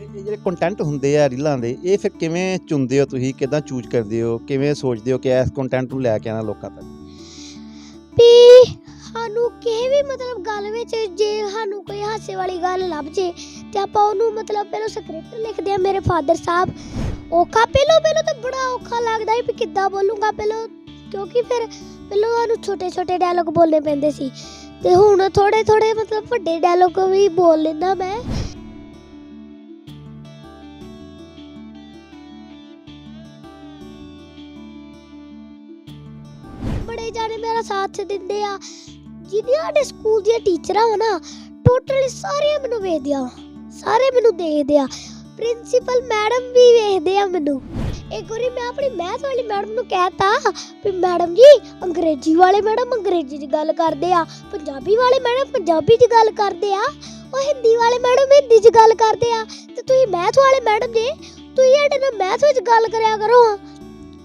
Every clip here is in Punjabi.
ਇਹ ਜਿਹੜੇ ਕੰਟੈਂਟ ਹੁੰਦੇ ਆ ਰੀਲਾਂ ਦੇ, ਇਹ ਫਿਰ ਕਿਵੇਂ ਚੁਣਦੇ ਹੋ ਤੁਸੀਂ? ਕਿਦਾਂ ਚੂਜ਼ ਕਰਦੇ ਹੋ? ਕਿਵੇਂ ਸੋਚਦੇ ਹੋ ਕਿ ਇਸ ਕੰਟੈਂਟ ਨੂੰ ਲੈ ਕੇ ਆਣਾ ਲੋਕਾਂ ਤੱਕ? ਵੀ ਸਾਨੂੰ ਕਿਸੇ ਵੀ ਮਤਲਬ ਗੱਲ ਵਿੱਚ ਜੇ ਸਾਨੂੰ ਕੋਈ ਹਾਸੇ ਵਾਲੀ ਗੱਲ ਲੱਭ ਜੇ ਤੇ ਆਪਾਂ ਉਹਨੂੰ ਮਤਲਬ ਪਹਿਲਾਂ ਸਕ੍ਰਿਪਟ ਲਿਖਦੇ ਆ ਮੇਰੇ ਫਾਦਰ ਸਾਹਿਬ। ਔਖਾ ਪਹਿਲਾਂ ਪਹਿਲਾਂ ਤਾਂ ਬੜਾ ਔਖਾ ਲੱਗਦਾ ਸੀ ਵੀ ਕਿੱਦਾਂ ਬੋਲੂੰਗਾ ਪਹਿਲਾਂ, ਕਿਉਂਕਿ ਫਿਰ ਪਹਿਲਾਂ ਸਾਨੂੰ ਛੋਟੇ ਛੋਟੇ ਡਾਇਲੌਗ ਬੋਲਣੇ ਪੈਂਦੇ ਸੀ। ਤੇ ਹੁਣ ਥੋੜੇ ਥੋੜੇ ਮਤਲਬ ਵੱਡੇ ਡਾਇਲੋਗ ਵੀ ਬੋਲ ਲੈਂਦਾ ਮੈਂ। ਬੜੇ ਸਾਥ ਦਿੰਦੇ ਆ। ਜਿਹਦੀਆਂ ਸਾਡੇ ਸਕੂਲ ਦੀਆਂ ਟੀਚਰਾਂ ਵਾ ਨਾ, ਟੋਟਲੀ ਸਾਰੀਆਂ ਮੈਨੂੰ ਵੇਖਦੇ ਆ। ਸਾਰੇ ਮੈਨੂੰ ਦੇਖਦੇ ਆ। ਪ੍ਰਿੰਸੀਪਲ ਮੈਡਮ ਵੀ ਵੇਖਦੇ ਆ ਮੈਨੂੰ। ਇੱਕ ਵਾਰੀ ਮੈਂ ਆਪਣੀ ਮੈਥ ਵਾਲੀ ਮੈਡਮ ਨੂੰ ਕਹਿਤਾ ਵੀ ਮੈਡਮ ਜੀ, ਅੰਗਰੇਜ਼ੀ ਵਾਲੇ ਮੈਡਮ ਅੰਗਰੇਜ਼ੀ 'ਚ ਗੱਲ ਕਰਦੇ ਆ। ਪੰਜਾਬੀ ਵਾਲੇ ਮੈਡਮ ਪੰਜਾਬੀ 'ਚ ਗੱਲ ਕਰਦੇ ਆ। ਉਹ ਹਿੰਦੀ ਵਾਲੇ ਮੈਡਮ ਹਿੰਦੀ 'ਚ ਗੱਲ ਕਰਦੇ ਆ। ਤੇ ਤੁਸੀਂ ਮੈਥ ਵਾਲੇ ਮੈਡਮ ਜੇ, ਤੁਸੀਂ ਸਾਡੇ ਨਾਲ ਮੈਥ ਵਿੱਚ ਗੱਲ ਕਰਿਆ ਕਰੋ।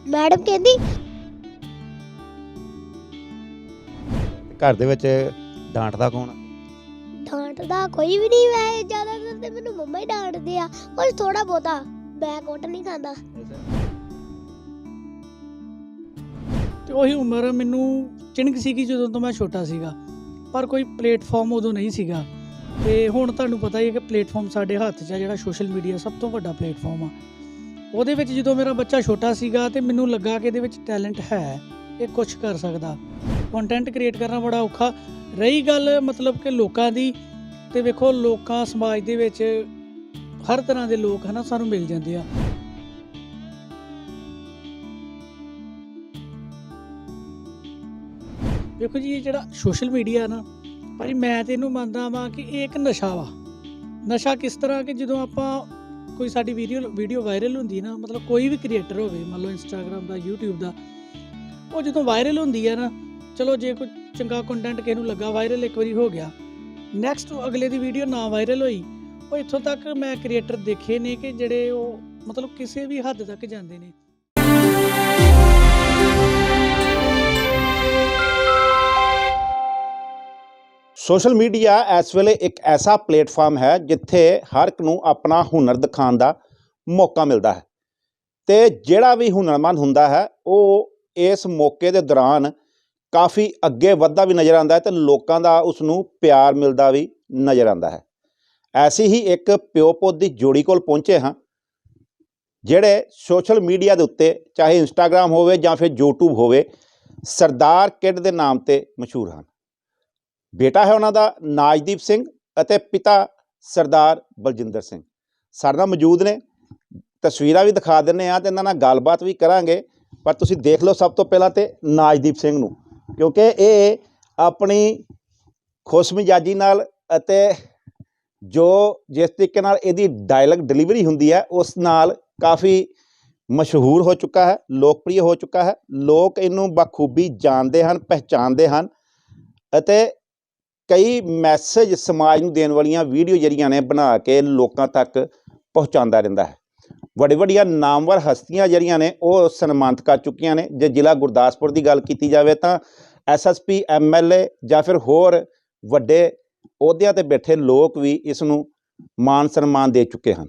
ਮੈਡਮ ਕਹਿੰਦੀ ਘਰ ਦੇ ਵਿੱਚ ਡਾਂਟਦਾ ਕੌਣ? ਡਾਂਟਦਾ ਕੋਈ ਵੀ ਨਹੀਂ ਵੈ ਜ਼ਿਆਦਾਤਰ ਤੇ ਮੈਨੂੰ ਮੰਮਾ ਹੀ ਡਾਂਟਦੇ ਆ। ਔਰ ਥੋੜਾ ਬਹੁਤਾ ਮੈਂ ਕੁੱਟ ਨਹੀਂ ਖਾਂਦਾ। ਤੇ ਉਹੀ ਉਮਰ ਮੈਨੂੰ ਚਿਣਕ ਸੀਗੀ ਜਦੋਂ ਤੋਂ ਮੈਂ ਛੋਟਾ ਸੀਗਾ ਪਰ ਕੋਈ ਪਲੇਟਫਾਰਮ ਉਦੋਂ ਨਹੀਂ ਸੀਗਾ। ਤੇ ਹੁਣ ਤੁਹਾਨੂੰ ਪਤਾ ਹੀ ਹੈ ਕਿ ਪਲੇਟਫਾਰਮ ਸਾਡੇ ਹੱਥ 'ਚ ਆ ਜਿਹੜਾ ਸੋਸ਼ਲ ਮੀਡੀਆ ਸਭ ਤੋਂ ਵੱਡਾ ਪਲੇਟਫਾਰਮ ਆ। ਉਹਦੇ ਵਿੱਚ ਜਦੋਂ ਮੇਰਾ ਬੱਚਾ ਛੋਟਾ ਸੀਗਾ ਤੇ ਮੈਨੂੰ ਲੱਗਾ ਕਿ ਇਹਦੇ ਵਿੱਚ ਟੈਲੈਂਟ ਹੈ ਇਹ ਕੁਝ ਕਰ ਸਕਦਾ। ਕੰਟੈਂਟ ਕ੍ਰੀਏਟ ਕਰਨਾ ਬੜਾ ਔਖਾ। ਰਹੀ ਗੱਲ ਮਤਲਬ ਕਿ ਲੋਕਾਂ ਦੀ, ਤੇ ਵੇਖੋ ਲੋਕਾਂ ਸਮਾਜ ਦੇ ਵਿੱਚ ਹਰ ਤਰ੍ਹਾਂ ਦੇ ਲੋਕ ਹਨਾ ਸਾਨੂੰ ਮਿਲ ਜਾਂਦੇ ਆ। ਵੇਖੋ ਜੀ, ਇਹ ਜਿਹੜਾ ਸੋਸ਼ਲ ਮੀਡੀਆ ਨਾ, ਭਾਈ ਮੈਂ ਤੇ ਇਹਨੂੰ ਮੰਨਦਾ ਵਾਂ ਕਿ ਇਹ ਇੱਕ ਨਸ਼ਾ ਵਾ। ਨਸ਼ਾ ਕਿਸ ਤਰ੍ਹਾਂ ਕਿ ਜਦੋਂ ਆਪਾਂ ਕੋਈ ਸਾਡੀ ਵੀਡੀਓ ਵੀਡੀਓ ਵਾਇਰਲ ਹੁੰਦੀ ਨਾ, ਮਤਲਬ ਕੋਈ ਵੀ ਕ੍ਰੀਏਟਰ ਹੋਵੇ, ਮੰਨ ਲਓ ਇੰਸਟਾਗ੍ਰam ਦਾ, YouTube ਦਾ, ਉਹ ਜਦੋਂ ਵਾਇਰਲ ਹੁੰਦੀ ਆ ਨਾ ਚਲੋ ਜੇ ਕੋਈ ਚੰਗਾ ਕੰਟੈਂਟ ਕਿਸੇ ਨੂੰ ਲੱਗਾ ਵਾਇਰਲ ਇੱਕ ਵਾਰੀ ਹੋ ਗਿਆ। ਨੈਕਸਟ ਅਗਲੇ ਦੀ ਵੀਡੀਓ ਨਾ ਵਾਇਰਲ ਹੋਈ, ਉਹ ਇੱਥੋਂ ਤੱਕ ਮੈਂ ਕ੍ਰੀਏਟਰ ਦੇਖੇ ਨੇ ਕਿ ਜਿਹੜੇ ਉਹ ਮਤਲਬ ਕਿਸੇ ਵੀ ਹੱਦ ਤੱਕ ਜਾਂਦੇ ਨੇ। ਸੋਸ਼ਲ ਮੀਡੀਆ ਇਸ ਵੇਲੇ ਇੱਕ ਐਸਾ ਪਲੇਟਫਾਰਮ ਹੈ ਜਿੱਥੇ ਹਰ ਇੱਕ ਨੂੰ ਆਪਣਾ ਹੁਨਰ ਦਿਖਾਉਣ ਦਾ ਮੌਕਾ ਮਿਲਦਾ ਹੈ। ਤੇ ਜਿਹੜਾ ਵੀ ਹੁਨਰਮੰਦ ਹੁੰਦਾ ਹੈ, ਉਹ ਇਸ ਮੌਕੇ ਦੇ ਦੌਰਾਨ ਕਾਫੀ ਅੱਗੇ ਵੱਧਦਾ ਵੀ ਨਜ਼ਰ ਆਉਂਦਾ ਹੈ ਤੇ ਲੋਕਾਂ ਦਾ ਉਸ ਨੂੰ ਪਿਆਰ ਮਿਲਦਾ ਵੀ ਨਜ਼ਰ ਆਉਂਦਾ ਹੈ। ਐਸੀ ਹੀ ਇੱਕ ਪਿਓ ਪੁੱਤ ਦੀ ਜੋੜੀ ਕੋਲ ਪਹੁੰਚੇ ਹਾਂ, ਜਿਹੜੇ ਸੋਸ਼ਲ ਮੀਡੀਆ ਦੇ ਉੱਤੇ, ਚਾਹੇ ਇੰਸਟਾਗ੍ਰam ਹੋਵੇ ਜਾਂ ਫਿਰ YouTube ਹੋਵੇ, ਸਰਦਾਰ ਕਿੱਡ ਦੇ ਨਾਮ ਤੇ ਮਸ਼ਹੂਰ ਹਨ। ਬੇਟਾ ਹੈ ਉਹਨਾਂ ਦਾ ਨਾਜਦੀਪ ਸਿੰਘ ਅਤੇ ਪਿਤਾ ਸਰਦਾਰ ਬਲਜਿੰਦਰ ਸਿੰਘ। ਸਾਡੇ ਨਾਲ ਮੌਜੂਦ ਨੇ, ਤਸਵੀਰਾਂ ਵੀ ਦਿਖਾ ਦਿੰਨੇ ਆ ਤੇ ਇਹਨਾਂ ਨਾਲ ਗੱਲਬਾਤ ਵੀ ਕਰਾਂਗੇ, ਪਰ ਤੁਸੀਂ ਦੇਖ ਲਓ ਸਭ ਤੋਂ ਪਹਿਲਾਂ ਤੇ ਨਾਜਦੀਪ ਸਿੰਘ ਨੂੰ। ਕਿਉਂਕਿ ਇਹ ਆਪਣੀ ਖੁਸ਼ਮਿਜਾਜੀ ਨਾਲ ਅਤੇ ਜੋ ਜਿਸ ਤਰੀਕੇ ਨਾਲ ਇਹਦੀ ਡਾਇਲੌਗ ਡਿਲੀਵਰੀ ਹੁੰਦੀ ਹੈ, ਉਸ ਨਾਲ ਕਾਫੀ ਮਸ਼ਹੂਰ ਹੋ ਚੁੱਕਾ ਹੈ, ਲੋਕਪ੍ਰਿਯ ਹੋ ਚੁੱਕਾ ਹੈ। ਲੋਕ ਇਹਨੂੰ ਬਖੂਬੀ ਜਾਣਦੇ ਹਨ, ਪਹਿਚਾਣਦੇ ਹਨ ਅਤੇ ਕਈ ਮੈਸੇਜ ਸਮਾਜ ਨੂੰ ਦੇਣ ਵਾਲੀਆਂ ਵੀਡੀਓ ਜਿਹੜੀਆਂ ਨੇ ਬਣਾ ਕੇ ਲੋਕਾਂ ਤੱਕ ਪਹੁੰਚਾਉਂਦਾ ਰਹਿੰਦਾ ਹੈ। ਵੱਡੇ ਵੱਡੀਆਂ ਨਾਮਵਰ ਹਸਤੀਆਂ ਜਿਹੜੀਆਂ ਨੇ, ਉਹ ਸਨਮਾਨਿਤ ਕਰ ਚੁੱਕੀਆਂ ਨੇ। ਜੇ ਜ਼ਿਲ੍ਹਾ ਗੁਰਦਾਸਪੁਰ ਦੀ ਗੱਲ ਕੀਤੀ ਜਾਵੇ ਤਾਂ ਐਸਐਸਪੀ ਐਮਐਲਏ ਜਾਂ ਫਿਰ ਹੋਰ ਵੱਡੇ ਅਹੁਦਿਆਂ ਤੇ ਬੈਠੇ ਲੋਕ ਵੀ ਇਸ ਨੂੰ ਮਾਨ ਸਨਮਾਨ ਦੇ ਚੁੱਕੇ ਹਨ।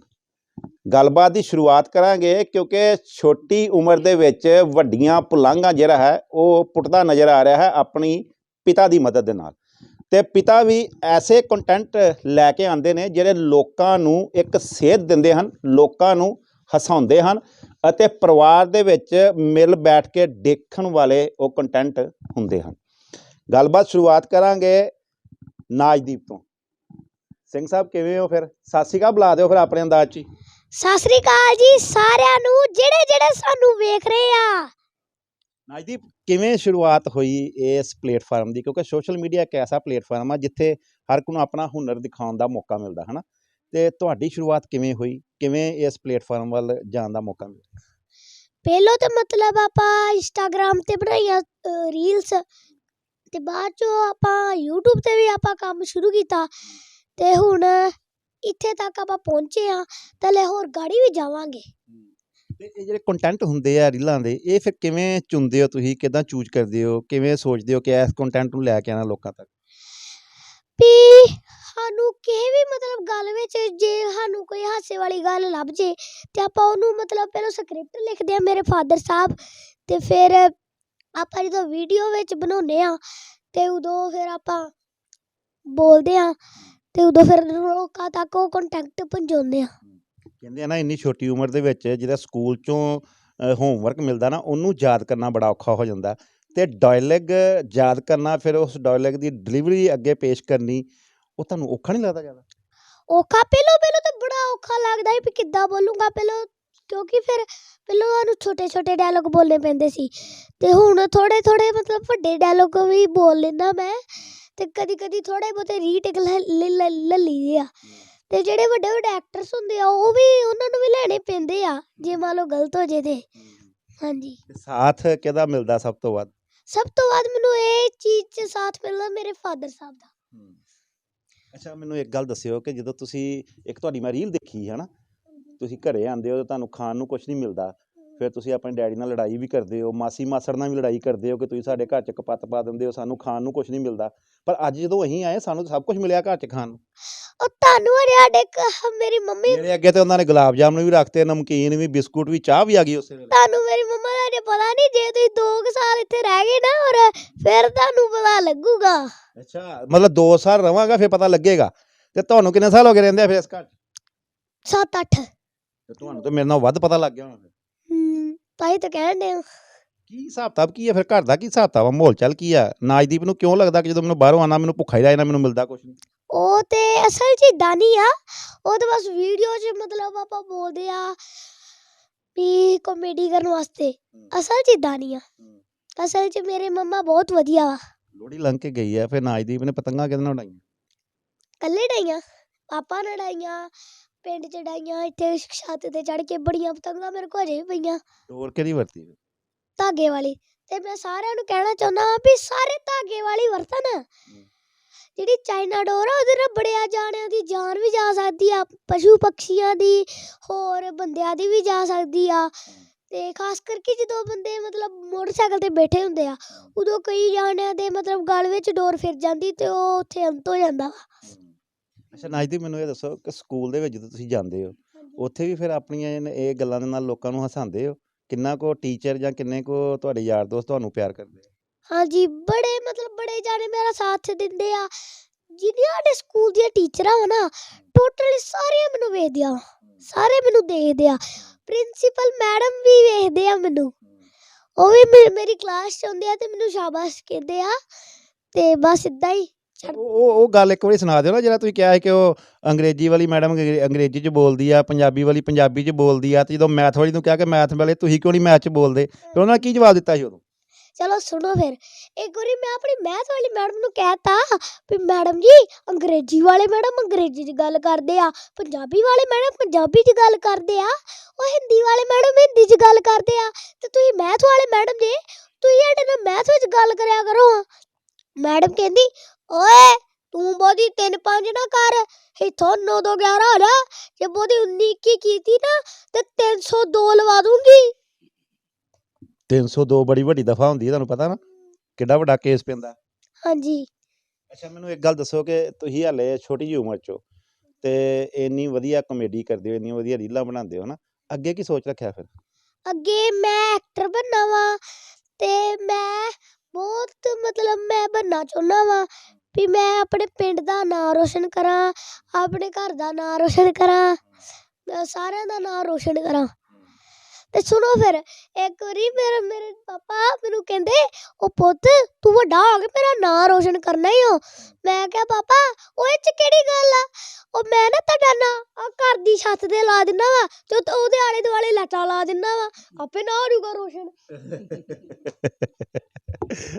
ਗੱਲਬਾਤ ਦੀ ਸ਼ੁਰੂਆਤ ਕਰਾਂਗੇ ਕਿਉਂਕਿ ਛੋਟੀ ਉਮਰ ਦੇ ਵਿੱਚ ਵੱਡੀਆਂ ਪੁਲਾਂਘਾਂ ਜਿਹੜਾ ਹੈ, ਉਹ ਪੁੱਟਦਾ ਨਜ਼ਰ ਆ ਰਿਹਾ ਹੈ ਆਪਣੀ ਪਿਤਾ ਦੀ ਮਦਦ ਦੇ ਨਾਲ। ਤੇ ਪਿਤਾ ਵੀ ਐਸੇ ਕੰਟੈਂਟ ਲੈ ਕੇ ਆਉਂਦੇ ਨੇ ਜਿਹੜੇ ਲੋਕਾਂ ਨੂੰ ਇੱਕ ਸੇਧ ਦਿੰਦੇ ਹਨ, ਲੋਕਾਂ ਨੂੰ ਹਸਾਉਂਦੇ ਹਨ ਅਤੇ ਪਰਿਵਾਰ ਦੇ ਵਿੱਚ ਮਿਲ ਬੈਠ ਕੇ ਦੇਖਣ ਵਾਲੇ ਉਹ ਕੰਟੈਂਟ ਹੁੰਦੇ ਹਨ। ਗੱਲਬਾਤ ਸ਼ੁਰੂਆਤ ਕਰਾਂਗੇ ਨਾਜਦੀਪ ਤੋਂ। ਸਿੰਘ ਸਾਹਿਬ ਕਿਵੇਂ ਹੋ ਫਿਰ? ਅਕਾਲ ਬੁਲਾ ਦਿਓ ਫਿਰ ਆਪਣੇ ਅੰਦਾਜ਼ 'ਚ ਹੀ। ਸਤਿ ਸ੍ਰੀ ਅਕਾਲ ਜੀ ਸਾਰਿਆਂ ਨੂੰ ਜਿਹੜੇ ਜਿਹੜੇ ਸਾਨੂੰ ਵੇਖ ਰਹੇ ਆ। ਨਾਜਦੀਪ ਕਿਵੇਂ ਸ਼ੁਰੂਆਤ ਹੋਈ ਇਸ ਪਲੇਟਫਾਰਮ ਦੀ? ਕਿਉਂਕਿ ਸੋਸ਼ਲ ਮੀਡੀਆ ਇੱਕ ਐਸਾ ਪਲੇਟਫਾਰਮ ਆ ਜਿੱਥੇ ਹਰ ਇੱਕ ਨੂੰ ਆਪਣਾ ਹੁਨਰ ਦਿਖਾਉਣ ਦਾ ਮੌਕਾ ਮਿਲਦਾ ਹਨਾ? ਤੇ ਤੁਹਾਡੀ ਸ਼ੁਰੂਆਤ ਕਿਵੇਂ ਹੋਈ? ਕਿਵੇਂ ਇਸ ਪਲੇਟਫਾਰਮ ਵੱਲ ਜਾਣ ਦਾ ਮੌਕਾ ਮਿਲਿਆ? ਪਹਿਲਾਂ ਤਾਂ ਮਤਲਬ ਆਪਾਂ ਇੰਸਟਾਗ੍ਰam ਤੇ ਬਣਾਈਆਂ ਰੀਲਸ ਤੇ ਬਾਅਦ ਚੋਂ ਆਪਾਂ YouTube ਤੇ ਵੀ ਆਪਾਂ ਕੰਮ ਸ਼ੁਰੂ ਕੀਤਾ ਤੇ ਹੁਣ ਇੱਥੇ ਤੱਕ ਆਪਾਂ ਪਹੁੰਚੇ ਆ ਤੇ ਲੈ ਹੋਰ ਗਾੜੀ ਵੀ ਜਾਵਾਂਗੇ। ਤੇ ਇਹ ਜਿਹੜੇ ਕੰਟੈਂਟ ਹੁੰਦੇ ਆ ਰੀਲਾਂ ਦੇ ਇਹ ਫਿਰ ਕਿਵੇਂ ਚੁਣਦੇ ਹੋ ਤੁਸੀਂ? ਕਿਦਾਂ ਚੂਜ਼ ਕਰਦੇ ਹੋ? ਕਿਵੇਂ ਸੋਚਦੇ ਹੋ ਕਿ ਇਸ ਕੰਟੈਂਟ ਨੂੰ ਲੈ ਕੇ ਆਣਾ ਲੋਕਾਂ ਤੱਕ? ਵੀ ਸਾਨੂੰ ਕਿਸੇ ਵੀ ਮਤਲਬ ਗੱਲ ਵਿੱਚ ਜੇ ਸਾਨੂੰ ਕੋਈ ਹਾਸੇ ਵਾਲੀ ਗੱਲ ਲੱਭ ਜੇ ਤੇ ਆਪਾਂ ਉਹਨੂੰ ਮਤਲਬ ਪਹਿਲਾਂ ਸਕ੍ਰਿਪਟ ਲਿਖਦੇ ਆ ਮੇਰੇ ਫਾਦਰ ਸਾਹਿਬ ਤੇ ਫਿਰ ਆਪਾਂ ਜਦੋਂ ਵੀਡੀਓ ਵਿੱਚ ਬਣਾਉਂਦੇ ਆ ਤੇ ਉਦੋਂ ਫਿਰ ਆਪਾਂ ਬੋਲਦੇ ਆ ਤੇ ਉਦੋਂ ਫਿਰ ਲੋਕਾਂ ਤੱਕ ਉਹ ਕੰਟੈਕਟ ਪਹੁੰਚਾਉਂਦੇ ਆ ਕਹਿੰਦੇ ਆ ਨਾ ਇੰਨੀ ਛੋਟੀ ਉਮਰ ਦੇ ਵਿੱਚ ਜਿਹੜਾ ਸਕੂਲ ਚੋਂ ਹੋਮਵਰਕ ਮਿਲਦਾ ਨਾ ਉਹਨੂੰ ਯਾਦ ਕਰਨਾ ਬੜਾ ਔਖਾ ਹੋ ਜਾਂਦਾ ਤੇ ਡਾਇਲੌਗ ਯਾਦ ਕਰਨਾ ਫਿਰ ਉਸ ਡਾਇਲੌਗ ਦੀ ਡਿਲੀਵਰੀ ਅੱਗੇ ਪੇਸ਼ ਕਰਨੀ ਉਹ ਤੁਹਾਨੂੰ ਔਖਾ ਨਹੀਂ ਲੱਗਦਾ ਜ਼ਿਆਦਾ? ਔਖਾ ਪਹਿਲੋਂ ਪਹਿਲੋਂ ਤਾਂ ਬੜਾ ਔਖਾ ਲੱਗਦਾ ਸੀ ਵੀ ਕਿੱਦਾਂ ਬੋਲੂੰਗਾ ਪਹਿਲੋਂ ਕਿਉਂਕਿ ਫਿਰ ਪਹਿਲੋਂ ਸਾਨੂੰ ਛੋਟੇ ਛੋਟੇ ਡਾਇਲੋਗ ਬੋਲਣੇ ਪੈਂਦੇ ਸੀ ਤੇ ਹੁਣ ਥੋੜੇ ਥੋੜੇ ਮਤਲਬ ਵੱਡੇ ਡਾਇਲੋਗ ਵੀ ਬੋਲ ਲੈਂਦਾ ਮੈਂ ਤੇ ਕਦੀ ਕਦੀ ਥੋੜੇ ਬਹੁਤੇ ਰੀਟੇਕ ਲੈ ਲੈ ਲਈਦੇ ਆ। ਤੇ ਜਿਹੜੇ ਵੱਡੇ ਵੱਡੇ ਐਕਟਰਸ ਹੁੰਦੇ ਆ ਉਹ ਵੀ ਉਹਨਾਂ ਨੂੰ ਵੀ ਲੈਣੇ ਪੈਂਦੇ ਆ ਜੇ ਮੰਨ ਲਓ ਗਲਤ ਹੋ ਜੇ ਤੇ। ਹਾਂਜੀ। ਸਾਥ ਕਿਹਦਾ ਮਿਲਦਾ ਸਭ ਤੋਂ ਵੱਧ? ਸਭ ਤੋਂ ਵੱਧ ਮੈਨੂੰ ਇਹ ਚੀਜ਼ 'ਚ ਸਾਥ ਮਿਲਦਾ ਮੇਰੇ ਫਾਦਰ ਸਾਹਿਬ ਦਾ। ਅੱਛਾ, ਮੈਨੂੰ ਇੱਕ ਗੱਲ ਦੱਸਿਓ ਕਿ ਜਦੋਂ ਤੁਸੀਂ ਇੱਕ ਤੁਹਾਡੀ ਮੈਂ ਰੀਲ ਦੇਖੀ ਹੈ ਨਾ ਤੁਸੀਂ ਘਰੇ ਆਉਂਦੇ ਹੋ ਤਾਂ ਤੁਹਾਨੂੰ ਖਾਣ ਨੂੰ ਕੁਝ ਨਹੀਂ ਮਿਲਦਾ। ਫਿਰ ਤੁਸੀਂ ਆਪਣੇ ਡੈਡੀ ਨਾਲ ਲੜਾਈ ਵੀ ਕਰਦੇ ਹੋ ਮਾਸੀ ਮਾਸੜ ਨਾਲ ਵੀ ਲੜਾਈ ਕਰਦੇ ਹੋ ਕਿ ਤੁਸੀਂ ਸਾਡੇ ਘਰ 'ਚ ਕਪੱਤ ਪਾ ਦਿੰਦੇ ਹੋ ਸਾਨੂੰ ਖਾਣ ਨੂੰ ਕੁਝ ਨਹੀਂ ਮਿਲਦਾ। ਪਰ ਅੱਜ ਜਦੋਂ ਅਸੀਂ ਆਏ ਸਾਨੂੰ ਤਾਂ ਸਭ ਕੁਝ ਮਿਲਿਆ ਘਰ 'ਚ ਖਾਣ ਨੂੰ। ਉਹ ਤੁਹਾਨੂੰ ਅਰੇ ਸਾਡੇ ਮੇਰੀ ਮੰਮੀ ਮੇਰੇ ਅੱਗੇ ਤੇ ਉਹਨਾਂ ਨੇ ਗੁਲਾਬ ਜਾਮਨ ਵੀ ਰੱਖਤੇ ਨਮਕੀਨ ਵੀ ਬਿਸਕੁਟ ਵੀ ਚਾਹ ਵੀ ਆ ਗਈ ਉਸੇ ਵੇਲੇ। ਤੁਹਾਨੂੰ ਮੇਰੀ ਮੰਮਾ ਦਾ ਅਜੇ ਪਤਾ ਨਹੀਂ ਜੇ ਤੁਸੀਂ 2 ਸਾਲ ਇੱਥੇ ਰਹਿ ਗਏ ਨਾ ਔਰ ਫਿਰ ਤੁਹਾਨੂੰ ਪਤਾ ਲੱਗੂਗਾ। ਅੱਛਾ ਮਤਲਬ 2 ਸਾਲ ਰਵਾਂਗਾ ਫਿਰ ਪਤਾ ਲੱਗੇਗਾ। ਤੇ ਤੁਹਾਨੂੰ ਕਿੰਨੇ ਸਾਲ ਹੋ ਗਏ ਰਹਿੰਦੇ ਆ ਫਿਰ ਇਸ ਘਰ 'ਚ? 7-8 ਤੇ ਤੁਹਾਨੂੰ ਤਾਂ ਮੇਰੇ ਨਾਲ ਵੱਧ ਪਤਾ ਲੱਗ ਗਿਆ ਹੋਣਾ ਫਿਰ। ਹੂੰ ਤਾਈ ਤਾਂ ਕਹਿਣ ਦੇ ਕੀ ਹਿਸਾਬ ਕਿਤਾਬ ਕੀ ਹੈ ਫਿਰ? ਘਰ ਦਾ ਕੀ ਹਿਸਾਬ ਕਿਤਾਬ ਆ? ਮਾਹੌਲ ਚੱਲ ਕੀ ਆ? ਨਾਜਦੀਪ ਨੂੰ ਕਿਉਂ ਲੱਗਦਾ ਕਿ ਜਦੋਂ ਮੈਨੂੰ ਬਾਹਰੋਂ ਆਣਾ ਮੈਨੂੰ ਭੁੱਖਾ ਹੀ ਰਹਿਣਾ ਮੈਨੂੰ ਮਿਲਦਾ ਕੁਝ ਨਹੀਂ? ਉਹ ਤੇ ਅਸਲ 'ਚ ਏਦਾਂ ਨਹੀਂ ਆ। ਉਹ ਤਾਂ ਬਸ ਵੀਡੀਓ 'ਚ ਮਤਲਬ ਆਪਾਂ ਬੋਲਦੇ ਆ ਵੀ ਕਾਮੇਡੀ ਕਰਨ ਵਾਸਤੇ। ਅਸਲ 'ਚ ਨਹੀਂ ਆ। ਅਸਲ 'ਚ ਮੇਰੇ ਮੰਮਾ ਬਹੁਤ ਵਧੀਆ ਵਾ। ਲੋੜੀ ਲੰਘ ਕੇ ਗਈ ਆ ਫਿਰ ਨਾਜਦੀਪ ਨੇ ਪਤੰਗਾਂ ਕਿਹਦੇ ਨਾਲ ਉਡਾਈਆਂ? ਕੱਲੇ ਡਾਈਆਂ ਪਾਪਾ ਨੇ ਡਾਈਆਂ ਪਿੰਡ 'ਚ ਡਾਈਆਂ ਇੱਥੇ ਛੱਤ ਤੇ ਚੜ ਕੇ ਬੜੀਆਂ ਪਤੰਗਾਂ ਮੇਰੇ ਕੋਲ ਅਜੇ ਵੀ ਪਈਆਂ। ਡੋਰ ਕਿਹਦੀ ਵਰਤੀ ਫਿਰ? ਧਾਗੇ ਵਾਲੀ। ਤੇ ਮੈਂ ਸਾਰਿਆਂ ਨੂੰ ਕਹਿਣਾ ਚਾਹੁੰਦਾ ਹਾਂ ਵੀ ਸਾਰੇ ਧਾਗੇ ਵਾਲੀ ਵਰਤਣ। ਜਿਹੜੀ ਚਾਈਨਾ ਡੋਰ ਆ ਉਹਦੇ ਨਾਲ ਬੜਿਆ ਜਾਣਿਆਂ ਦੀ ਜਾਨ ਵੀ ਜਾ ਸਕਦੀ ਆ ਪਸ਼ੂ ਪਕਸ਼ੀਆਂ ਦੀ ਹੋਰ ਬੰਦਿਆਂ ਦੀ ਵੀ ਜਾ ਸਕਦੀ ਆ। ਤੇ ਖਾਸ ਕਰਕੇ ਜਦੋਂ ਬੰਦੇ ਮਤਲਬ ਮੋਟਰਸਾਈਕਲ ਤੇ ਬੈਠੇ ਹੁੰਦੇ ਆ ਉਦੋਂ ਕਈ ਜਾਣਿਆਂ ਦੇ ਮਤਲਬ ਗਲ ਵਿੱਚ ਡੋਰ ਫਿਰ ਜਾਂਦੀ ਤੇ ਉਹ ਉੱਥੇ ਅੰਤ ਹੋ ਜਾਂਦਾ ਵਾ। ਅੱਛਾ ਨਾਜਦੀਪ ਮੈਨੂੰ ਇਹ ਦੱਸੋ ਕਿ ਸਕੂਲ ਦੇ ਵਿੱਚ ਜਦੋਂ ਤੁਸੀਂ ਜਾਂਦੇ ਹੋ ਉੱਥੇ ਵੀ ਫਿਰ ਆਪਣੀਆਂ ਇਹ- ਇਹ ਗੱਲਾਂ ਦੇ ਨਾਲ ਲੋਕਾਂ ਨੂੰ ਹਸਾਉਂਦੇ ਹੋ? ਕਿੰਨਾ ਕੋ ਟੀਚਰ ਜਾਂ ਕਿੰਨੇ ਕੋ ਤੁਹਾਡੇ ਯਾਰ ਦੋਸਤ ਤੁਹਾਨੂੰ ਪਿਆਰ ਕਰਦੇ ਆ? ਹਾਂਜੀ ਬੜੇ ਮਤਲਬ ਬੜੇ ਜਾਣੇ ਮੇਰਾ ਸਾਥ ਦਿੰਦੇ ਆ। ਜਿਹੜੀਆਂ ਸਾਡੇ ਸਕੂਲ ਦੀਆਂ ਟੀਚਰਾਂ ਵਾ ਨਾ ਟੋਟਲੀ ਸਾਰੀਆਂ ਮੈਨੂੰ ਵੇਖਦੇ ਆ। ਸਾਰੇ ਮੈਨੂੰ ਦੇਖਦੇ ਆ। ਪ੍ਰਿੰਸੀਪਲ ਮੈਡਮ ਵੀ ਵੇਖਦੇ ਆ ਮੈਨੂੰ। ਉਹ ਵੀ ਮੇ- ਮੇਰੀ ਕਲਾਸ ਚ ਹੁੰਦੇ ਆ ਤੇ ਮੈਨੂੰ ਸ਼ਾਬਾਸ਼ ਕਹਿੰਦੇ ਆ। ਤੇ ਬਸ ਇਦਾਂ ਹੀ। ਉਹ ਉਹ ਗੱਲ ਇੱਕ ਵਾਰੀ ਸੁਣਾ ਦਿਓ ਨਾ ਜਿਹੜਾ ਤੁਸੀਂ ਕਿਹਾ ਹੈ ਕਿ ਉਹ ਅੰਗਰੇਜ਼ੀ ਵਾਲੀ ਮੈਡਮ ਅੰਗਰੇਜ਼ੀ 'ਚ ਬੋਲਦੀ ਆ ਪੰਜਾਬੀ ਵਾਲੀ ਪੰਜਾਬੀ 'ਚ ਬੋਲਦੀ ਆ ਤੇ ਜਦੋਂ ਮੈਥ ਵਾਲੀ ਨੂੰ ਕਿਹਾ ਕਿ ਮੈਥ ਵਾਲੇ ਤੁਸੀਂ ਕਿਉਂ ਨਹੀਂ ਮੈਥ 'ਚ ਬੋਲਦੇ ਤੇ ਉਹਨਾਂ ਨੇ ਕੀ ਜਵਾਬ ਦਿੱਤਾ ਸੀ ਉਦੋਂ? ਚਲੋ ਸੁਣੋ ਫਿਰ ਇੱਕ ਵਾਰੀ ਮੈਂ ਆਪਣੀ ਮੈਥ ਵਾਲੀ ਮੈਡਮ ਨੂੰ ਕਹਿਤਾ ਵੀ ਮੈਡਮ ਜੀ ਅੰਗਰੇਜ਼ੀ ਵਾਲੇ ਮੈਡਮ ਅੰਗਰੇਜ਼ੀ 'ਚ ਗੱਲ ਕਰਦੇ ਆ ਪੰਜਾਬੀ ਵਾਲੇ ਮੈਡਮ ਪੰਜਾਬੀ 'ਚ ਗੱਲ ਕਰਦੇ ਆ ਉਹ ਹਿੰਦੀ ਵਾਲੇ ਮੈਡਮ ਹਿੰਦੀ 'ਚ ਗੱਲ ਕਰਦੇ ਆ ਤੇ ਤੁਸੀਂ ਮੈਥ ਵਾਲੇ ਮੈਡਮ ਜੀ ਤੁਸੀਂ ਸਾਡੇ ਨਾਲ ਮੈਥ ਵਿੱਚ ਗੱਲ ਕਰਿਆ ਕਰੋ। ਮੈਡਮ ਕਹਿੰਦੀ ਓਏ ਤੂੰ ਬੋਦੀ 3 5 ਨਾ ਕਰ। ਇਥੋਂ 9 ਤੋਂ 11 ਹੋ ਜਾ। ਜੇ ਬੋਦੀ 19 ਕੀ ਕੀਤੀ ਨਾ ਤੇ 302 ਲਵਾ ਦੂੰਗੀ। 302 ਬੜੀ ਵੱਡੀ ਦਫਾ ਹੁੰਦੀ ਹੈ ਤੁਹਾਨੂੰ ਪਤਾ ਨਾ? ਕਿੱਡਾ ਵੱਡਾ ਕੇਸ ਪੈਂਦਾ। ਹਾਂਜੀ। ਅੱਛਾ ਮੈਨੂੰ ਇੱਕ ਗੱਲ ਦੱਸੋ ਕਿ ਤੁਸੀਂ ਹਾਲੇ ਛੋਟੀ ਜਿਹੀ ਉਮਰ 'ਚੋਂ ਤੇ ਇੰਨੀ ਵਧੀਆ ਕਮੇਡੀ ਕਰਦੇ ਹੋ ਇੰਨੀਆਂ ਵਧੀਆ ਰੀਲਾਂ ਬਣਾਉਂਦੇ ਹੋ ਨਾ ਅੱਗੇ ਕੀ ਸੋਚ ਰੱਖਿਆ ਫਿਰ? ਅੱਗੇ ਮੈਂ ਐਕਟਰ ਬਣਨਾ ਵਾ ਤੇ ਮੈਂ ਬਹੁਤ ਮਤਲਬ ਮੈਂ ਬਣਨਾ ਚਾਹੁੰਦਾ ਵਾ ਵੀ ਮੈਂ ਆਪਣੇ ਪਿੰਡ ਦਾ ਨਾਂ ਰੋਸ਼ਨ ਕਰਾਂ, ਆਪਣੇ ਘਰ ਦਾ ਨਾਂ ਰੋਸ਼ਨ ਕਰਾਂ ਸਾਰਿਆਂ ਦਾ ਨਾਂ ਰੋਸ਼ਨ ਕਰਾਂ। ਤੇ ਸੁਣੋ ਫਿਰ, ਇੱਕ ਵਾਰੀ ਮੇਰੇ ਮੇਰੇ ਪਾਪਾ ਮੈਨੂੰ ਕਹਿੰਦੇ, ਉਹ ਪੁੱਤ, ਤੂੰ ਵੱਡਾ ਹੋ ਕੇ ਮੇਰਾ ਨਾਂ ਰੋਸ਼ਨ ਕਰਨਾ ਹੀ ਹੋ ਮੈਂ ਕਿਹਾ, ਪਾਪਾ, ਉਹ ਇਹ ਚ ਕਿਹੜੀ ਗੱਲ ਆ? ਉਹ ਮੈਂ ਨਾ ਤੁਹਾਡਾ ਨਾਂ ਆ ਘਰ ਦੀ ਛੱਤ ਤੇ ਲਾ ਦਿੰਦਾ ਵਾ ਤੇ ਉਹਦੇ ਆਲੇ ਦੁਆਲੇ ਲਾਟਾਂ ਲਾ ਦਿੰਦਾ ਵਾ। ਆਪੇ ਨਾ ਹੋ ਰੋਸ਼ਨ।